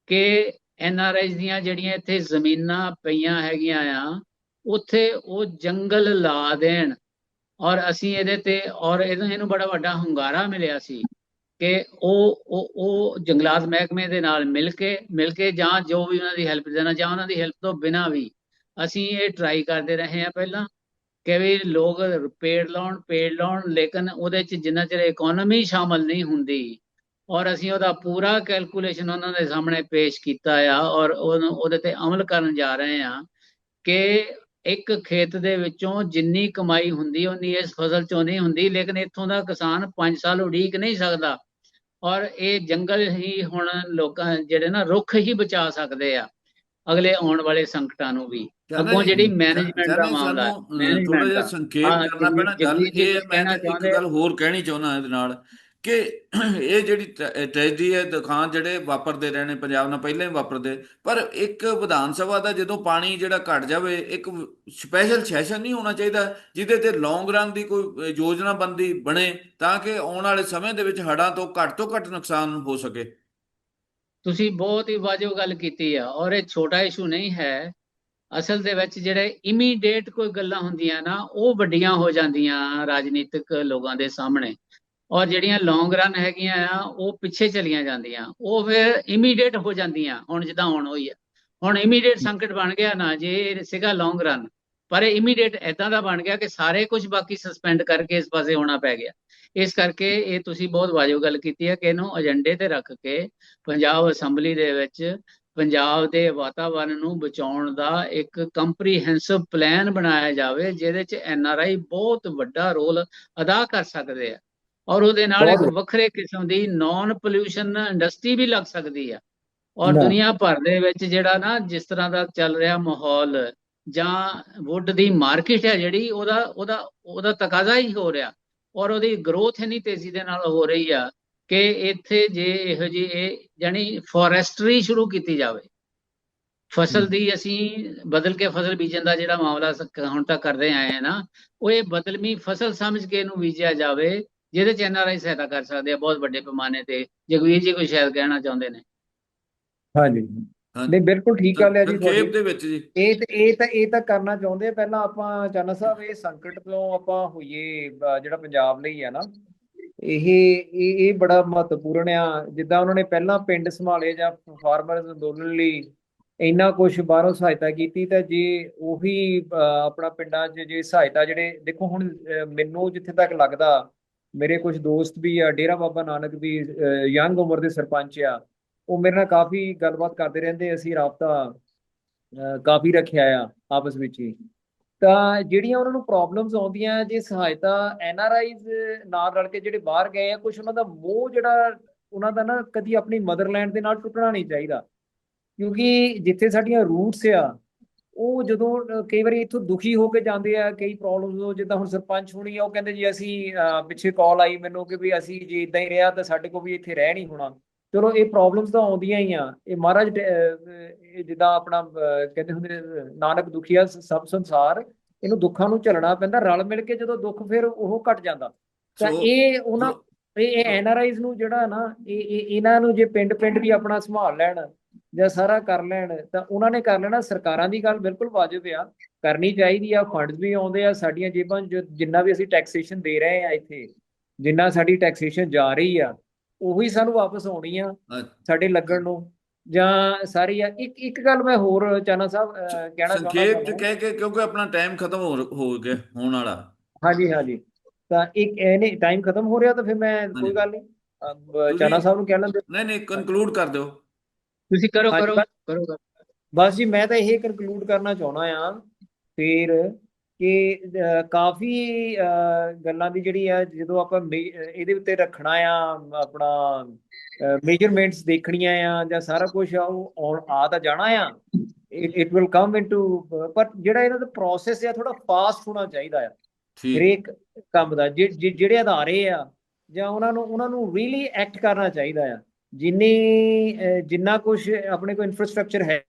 ਕਿ ਐਨ ਆਰ ਆਈਜ਼ ਦੀਆਂ ਜਿਹੜੀਆਂ ਇੱਥੇ ਜ਼ਮੀਨਾਂ ਪਈਆਂ ਹੈਗੀਆਂ ਆ, ਉੱਥੇ ਉਹ ਜੰਗਲ ਲਾ ਦੇਣ। ਔਰ ਅਸੀਂ ਇਹਦੇ ਤੇ, ਔਰ ਇਹਨੂੰ ਇਹਨੂੰ ਬੜਾ ਵੱਡਾ ਹੁੰਗਾਰਾ ਮਿਲਿਆ ਸੀ। ਕਿ ਉਹ ਉਹ ਉਹ ਜੰਗਲਾਤ ਮਹਿਕਮੇ ਦੇ ਨਾਲ ਮਿਲ ਕੇ ਮਿਲ ਕੇ ਜਾਂ ਜੋ ਵੀ ਉਹਨਾਂ ਦੀ ਹੈਲਪ ਦੇਣਾ ਜਾਂ ਉਹਨਾਂ ਦੀ ਹੈਲਪ ਤੋਂ ਬਿਨਾਂ ਵੀ ਅਸੀਂ ਇਹ ਟਰਾਈ ਕਰਦੇ ਰਹੇ ਹਾਂ ਪਹਿਲਾਂ ਕਿ ਵੀ ਲੋਕ ਪੇੜ ਲਾਉਣ ਪੇੜ ਲਾਉਣ, ਲੇਕਿਨ ਉਹਦੇ ਚ ਜਿੰਨਾ ਚਿਰ ਇਕਨੋਮੀ ਸ਼ਾਮਲ ਨਹੀਂ ਹੁੰਦੀ ਔਰ ਅਸੀਂ ਉਹਦਾ ਪੂਰਾ ਕੈਲਕੂਲੇਸ਼ਨ ਉਹਨਾਂ ਦੇ ਸਾਹਮਣੇ ਪੇਸ਼ ਕੀਤਾ ਆ ਔਰ ਉਹਨੂੰ ਉਹਦੇ ਤੇ ਅਮਲ ਕਰਨ ਜਾ ਰਹੇ ਹਾਂ ਕਿ ਇੱਕ ਖੇਤ ਦੇ ਵਿੱਚੋਂ ਜਿੰਨੀ ਕਮਾਈ ਹੁੰਦੀ ਉਨੀ ਇਸ ਫਸਲ ਚੋਂ ਨਹੀਂ ਹੁੰਦੀ, ਲੇਕਿਨ ਇੱਥੋਂ ਦਾ ਕਿਸਾਨ 5 ਸਾਲ ਉਡੀਕ ਨਹੀਂ ਸਕਦਾ। ਔਰ ਇਹ ਜੰਗਲ ਹੀ ਹੁਣ ਲੋਕਾਂ ਜਿਹੜੇ ਨਾ ਰੁੱਖ ਹੀ ਬਚਾ ਸਕਦੇ ਆ ਅਗਲੇ ਆਉਣ ਵਾਲੇ ਸੰਕਟਾਂ ਨੂੰ ਵੀ ਅੱਗੋਂ ਜਿਹੜੀ ਮੈਨੇਜਮੈਂਟ ਦਾ ਮਾਮਲਾ ਥੋੜਾ ਜਿਹਾ। ਸੰਖੇਪ ਕਰਨਾ ਪੈਣਾ ਗੱਲ ਇਹ ਮੈਂ ਇੱਕ ਗੱਲ ਹੋਰ ਕਹਿਣੀ ਚਾਹੁੰਦਾ ਇਹਦੇ ਨਾਲ ਕਿ ਇਹ ਜਿਹੜੀ ਟ੍ਰੈਜਡੀ ਹੈ ਦੁਖਾਂਤ ਜਿਹੜੇ ਵਾਪਰਦੇ ਰਹਿਣੇ ਪੰਜਾਬ ਨਾਲ ਪਹਿਲਾਂ ਹੀ ਵਾਪਰਦੇ ਪਰ ਇੱਕ ਵਿਧਾਨ ਸਭਾ ਦਾ ਜਦੋਂ ਪਾਣੀ ਜਿਹੜਾ ਘਟ ਜਾਵੇ ਇੱਕ ਸਪੈਸ਼ਲ ਸੈਸ਼ਨ ਨਹੀਂ ਹੋਣਾ ਚਾਹੀਦਾ ਜਿਹਦੇ ਤੇ ਲੌਂਗ ਰਨ ਦੀ ਕੋਈ ਅ, ਯੋਜਨਾਬੰਦੀ ਬਣੇ ਤਾਂ ਕਿ ਆਉਣ ਵਾਲੇ ਸਮੇਂ ਦੇ ਵਿੱਚ ਹੜ੍ਹਾਂ ਤੋਂ ਘੱਟ ਤੋਂ ਘੱਟ ਨੁਕਸਾਨ ਹੋ ਸਕੇ। ਤੁਸੀਂ ਬਹੁਤ ਹੀ ਵਾਜਬ ਗੱਲ ਕੀਤੀ ਆ ਔਰ ਇਹ ਛੋਟਾ ਇਸ਼ੂ ਨਹੀਂ ਹੈ। ਅਸਲ ਦੇ ਵਿੱਚ ਜਿਹੜੇ ਇਮੀਡੀਏਟ ਕੋਈ ਗੱਲਾਂ ਹੁੰਦੀਆਂ ਨਾ ਉਹ ਵੱਡੀਆਂ ਹੋ ਜਾਂਦੀਆਂ ਰਾਜਨੀਤਿਕ ਲੋਕਾਂ ਦੇ ਸਾਹਮਣੇ। ਔਰ ਜਿਹੜੀਆਂ ਲੌਂਗ ਰਨ ਹੈਗੀਆਂ ਆ, ਉਹ ਪਿੱਛੇ ਚਲੀਆਂ ਜਾਂਦੀਆਂ। ਉਹ ਫਿਰ ਇਮੀਡੀਏਟ ਹੋ ਜਾਂਦੀਆਂ, ਹੁਣ ਜਿੱਦਾਂ ਹੁਣ ਹੋਈ ਆ। ਹੁਣ ਇਮੀਡੀਏਟ ਸੰਕਟ ਬਣ ਗਿਆ ਨਾ ਜੇ ਇਹ ਸੀਗਾ ਲੌਂਗ ਰਨ ਪਰ ਇਹ ਇਮੀਡੀਏਟ ਐਦਾਂ ਦਾ ਬਣ ਗਿਆ ਕਿ ਸਾਰੇ ਕੁਝ ਬਾਕੀ ਸਸਪੈਂਡ ਕਰਕੇ ਇਸ ਪਾਸੇ ਹੋਣਾ ਪੈ ਗਿਆ। ਇਸ ਕਰਕੇ ਇਹ ਤੁਸੀਂ ਬਹੁਤ ਵਾਜਬ ਗੱਲ ਕੀਤੀ ਹੈ ਕਿ ਇਹਨੂੰ ਏਜੰਡੇ ਤੇ ਰੱਖ ਕੇ ਪੰਜਾਬ ਅਸੈਂਬਲੀ ਦੇ ਵਿੱਚ ਪੰਜਾਬ ਦੇ ਵਾਤਾਵਰਣ ਨੂੰ ਬਚਾਉਣ ਦਾ ਇੱਕ ਕੰਪਰੀਹੈਂਸਿਵ ਪਲਾਨ ਬਣਾਇਆ ਜਾਵੇ, ਜਿਹਦੇ ਚ ਆਈ ਬਹੁਤ ਵੱਡਾ ਰੋਲ ਅਦਾ ਕਰ ਸਕਦੇ ਆ। ਔਰ ਉਹਦੇ ਨਾਲ ਇੱਕ। ਵੱਖਰੇ ਕਿਸਮ ਦੀ ਨਾਨ ਪੋਲਿਊਸ਼ਨ ਇੰਡਸਟਰੀ ਵੀ ਲੱਗ ਸਕਦੀ ਆ ਔਰ। ਦੁਨੀਆ ਭਰ ਦੇ ਵਿੱਚ ਜਿਹੜਾ ਨਾ ਜਿਸ ਤਰ੍ਹਾਂ ਦਾ ਚੱਲ ਰਿਹਾ ਮਾਹੌਲ ਜਾਂ ਵੁੱਡ ਦੀ ਮਾਰਕੀਟ ਹੈ ਜਿਹੜੀ ਉਹਦਾ ਉਹਦਾ ਉਹਦਾ ਤਕਾਜ਼ਾ ਹੀ ਹੋ ਰਿਹਾ ਔਰ ਉਹਦੀ ਗਰੋਥ ਇੰਨੀ ਤੇਜ਼ੀ ਦੇ ਨਾਲ ਹੋ ਰਹੀ ਆ ਕਿ ਇੱਥੇ ਜੇ ਇਹੋ ਜਿਹੀ ਇਹ ਜਾਨੀ ਫੋਰੈਸਟਰੀ ਸ਼ੁਰੂ ਕੀਤੀ ਜਾਵੇ ਫਸਲ। ਦੀ ਅਸੀਂ ਬਦਲ ਕੇ ਫਸਲ ਬੀਜਣ ਦਾ ਜਿਹੜਾ ਮਾਮਲਾ ਹੁਣ ਤੱਕ ਕਰਦੇ ਆਏ ਆ ਨਾ ਉਹ ਇਹ ਬਦਲਵੀਂ ਫਸਲ ਸਮਝ ਕੇ ਇਹਨੂੰ ਬੀਜਿਆ ਜਾਵੇ ਜਿਹਦੇ ਚ ਐਨਆਰਆਈ ਸਹਾਇਤਾ ਕਰ ਸਕਦੇ ਆ ਬਹੁਤ ਵੱਡੇ ਪੈਮਾਨੇ ਤੇ ਜਗਵੀਰ ਜੀ ਕੋਈ ਸ਼ਾਇਦ ਕਹਿਣਾ ਚਾਹੁੰਦੇ ਨੇ। ਹਾਂਜੀ। ਨਹੀਂ ਬਿਲਕੁਲ ਠੀਕ ਗੱਲ ਹੈ ਜੀ ਸੰਖੇਪ ਤੁਹਾਡੀ। ਦੇ ਵਿੱਚ ਜੀ। ਇਹ ਤੇ ਇਹ ਤਾਂ ਇਹ ਤਾਂ ਕਰਨਾ ਚਾਹੁੰਦੇ ਆ। ਪਹਿਲਾਂ ਆਪਾਂ ਚਾਨਾ ਸਾਹਿਬ ਇਹ ਸੰਕਟ ਤੋਂ ਆਪਾਂ ਹੋਈਏ ਜਿਹੜਾ ਪੰਜਾਬ ਲਈ ਆ ਨਾ ਇਹ ਇਹ ਇਹ ਬੜਾ ਮਹੱਤਵਪੂਰਨ ਆ। ਜਿੱਦਾਂ ਉਹਨਾਂ ਨੇ ਪਹਿਲਾਂ ਪਿੰਡ ਸੰਭਾਲੇ ਜਾਂ ਫਾਰਮਰਸ ਅੰਦੋਲਨ ਲਈ ਇੰਨਾ ਕੁਝ ਬਾਹਰੋਂ ਸਹਾਇਤਾ ਕੀਤੀ ਤਾਂ ਜੇ ਉਹੀ ਆਪਣਾ ਪਿੰਡਾਂ 'ਚ ਜੇ ਸਹਾਇਤਾ ਜਿਹੜੇ ਦੇਖੋ ਹੁਣ ਮੈਨੂੰ ਜਿੱਥੇ ਤੱਕ ਲੱਗਦਾ ਮੇਰੇ ਕੁਝ ਦੋਸਤ ਵੀ ਆ, ਡੇਰਾ ਬਾਬਾ ਨਾਨਕ ਵੀ ਯੰਗ ਉਮਰ ਦੇ ਸਰਪੰਚ ਆ, ਉਹ ਮੇਰੇ ਨਾਲ ਕਾਫੀ ਗੱਲਬਾਤ ਕਰਦੇ ਰਹਿੰਦੇ, ਅਸੀਂ ਰਾਬਤਾ ਕਾਫੀ ਰੱਖਿਆ ਆ ਆਪਸ ਵਿੱਚ ਹੀ। ਤਾਂ ਜਿਹੜੀਆਂ ਉਹਨਾਂ ਨੂੰ ਪ੍ਰੋਬਲਮਸ ਆਉਂਦੀਆਂ, ਜੇ ਸਹਾਇਤਾ ਐਨ ਆਰ ਆਈਜ਼ ਨਾਲ ਰਲ ਕੇ ਜਿਹੜੇ ਬਾਹਰ ਗਏ ਆ ਕੁਝ ਉਹਨਾਂ ਦਾ ਮੋਹ ਜਿਹੜਾ ਉਹਨਾਂ ਦਾ ਨਾ ਕਦੀ ਆਪਣੀ ਮਦਰਲੈਂਡ ਦੇ ਨਾਲ ਟੁੱਟਣਾ ਨਹੀਂ ਚਾਹੀਦਾ। ਕਿਉਂਕਿ ਜਿੱਥੇ ਸਾਡੀਆਂ ਰੂਟਸ ਆ ਉਹ ਜਦੋਂ ਕਈ ਵਾਰੀ ਇੱਥੋਂ ਦੁਖੀ ਹੋ ਕੇ ਜਾਂਦੇ ਆ ਕਈ ਪ੍ਰੋਬਲਮਸ ਜਿੱਦਾਂ ਹੁਣ ਸਰਪੰਚ ਹੁਣੀ ਆ ਉਹ ਕਹਿੰਦੇ ਜੀ ਅਸੀਂ ਪਿੱਛੇ ਕਾਲ ਆਈ ਮੈਨੂੰ ਕਿ ਵੀ ਅਸੀਂ ਜੇ ਇਦਾਂ ਹੀ ਰਿਹਾ ਤਾਂ ਸਾਡੇ ਕੋਲ ਵੀ ਇੱਥੇ ਰਹਿ ਨਹੀਂ ਹੋਣਾ। ਚਲੋ ਇਹ ਪ੍ਰੋਬਲਮਸ ਤਾਂ ਆਉਂਦੀਆਂ ਹੀ ਆ। ਇਹ ਮਹਾਰਾਜ ਜਿੱਦਾਂ ਆਪਣਾ ਕਹਿੰਦੇ ਹੁੰਦੇ ਨਾਨਕ ਦੁਖੀਆ ਸਭ ਸੰਸਾਰ ਇਹਨੂੰ ਦੁੱਖਾਂ ਨੂੰ ਝੱਲਣਾ ਪੈਂਦਾ ਰਲ ਮਿਲ ਕੇ ਜਦੋਂ ਦੁੱਖ ਫਿਰ ਉਹ ਘਟ ਜਾਂਦਾ। ਤਾਂ ਇਹ ਉਹਨਾਂ ਇਹ ਇਹ ਐਨਆਰਆਈਜ਼ ਨੂੰ ਜਿਹੜਾ ਨਾ ਇਹ ਇਹਨਾਂ ਨੂੰ ਜੇ ਪਿੰਡ ਪਿੰਡ ਵੀ ਆਪਣਾ ਸੰਭਾਲ ਲੈਣ ਜਾਂ ਸਾਰਾ ਕਰ ਲੈਣ ਤਾਂ ਉਹਨਾਂ ਨੇ ਕਰ ਲੈਣਾ ਸਰਕਾਰਾਂ ਦੀ ਗੱਲ ਬਿਲਕੁਲ ਵਾਜਬ ਆ। ਕਰਨੀ ਚਾਹੀਦੀ ਆ ਫੰਡਸ ਵੀ ਆਉਂਦੇ ਆ ਸਾਡੀਆਂ ਜੇਬਾਂ ਜਿੰਨਾ ਵੀ ਅਸੀਂ ਟੈਕਸੇਸ਼ਨ ਦੇ ਰਹੇ ਆ ਇੱਥੇ ਜਿੰਨਾ ਸਾਡੀ ਟੈਕਸੇਸ਼ਨ ਜਾ ਰਹੀ ਆ ਉਹੀ ਸਾਨੂੰ ਵਾਪਸ ਆਉਣੀ ਆ ਸਾਡੇ ਲੱਗਣ ਨੂੰ। ਜਾਂ ਸਾਰੀ ਆ ਇੱਕ ਇੱਕ ਗੱਲ ਮੈਂ ਹੋਰ ਚਾਨਾ ਸਾਹਿਬ ਕਹਿਣਾ ਚਾਹੁੰਦਾ ਸੰਖੇਪ ਚ ਕਹਿ ਕੇ ਕਿਉਂਕਿ ਆਪਣਾ ਟਾਈਮ ਖਤਮ ਹੋ ਹੋ ਗਿਆ ਹੋਣ ਵਾਲਾ। ਹਾਂਜੀ ਹਾਂਜੀ। ਤਾਂ ਇੱਕ ਇਹਨੇ ਟਾਈਮ ਖਤਮ ਹੋ ਰਿਹਾ ਤਾਂ ਫਿਰ ਮੈਂ ਕੋਈ। ਗੱਲ ਨਹੀਂ। ਚਾਨਾ ਸਾਹਿਬ ਨੂੰ ਕਹਿ ਲੈਂਦੇ ਨਹੀਂ ਨਹੀਂ ਕਨਕਲੂਡ ਕਰ ਦਿਓ। ਤੁਸੀਂ ਕਰੋ ਕਰੋ ਬਸ- ਕਰੋ। ਬਸ ਜੀ ਮੈਂ ਤਾਂ ਇਹ ਕੰਕਲੂਡ ਕਰਨਾ ਚਾਹੁੰਦਾ ਆ ਫਿਰ ਕਿ ਕਾਫੀ ਗੱਲਾਂ ਦੀ ਜਿਹੜੀ ਆ ਜਦੋਂ ਆਪਾਂ ਇਹਦੇ ਉੱਤੇ ਰੱਖਣਾ ਆ ਆਪਣਾ ਮੇਜਰਮੈਂਟਸ ਦੇਖਣੀਆਂ ਆ ਜਾਂ ਸਾਰਾ ਕੁਝ ਆ ਉਹ ਆਉਣ ਆ ਤਾਂ ਜਾਣਾ ਆ। ਇਟ ਵਿਲ ਕਮ ਇਨਟੂ ਪਰ ਜਿਹੜਾ ਇਹਨਾਂ ਦਾ ਪ੍ਰੋਸੈਸ ਆ ਥੋੜਾ ਫਾਸਟ ਹੋਣਾ ਚਾਹੀਦਾ ਆ। ਠੀਕ। ਹਰੇਕ ਕੰਮ ਦਾ ਜਿਹੜੇ ਅਦਾਰੇ ਆ ਜਾਂ ਉਹਨਾਂ ਨੂੰ ਉਹਨਾਂ ਨੂੰ ਰੀਲੀ ਐਕਟ ਕਰਨਾ ਚਾਹੀਦਾ ਆ। ਜਿੰਨੀ ਜਿੰਨਾ ਕੁਝ ਆਪਣੇ ਕੋਲ ਇਨਫਰਾਸਟ੍ਰਕਚਰ ਹੈ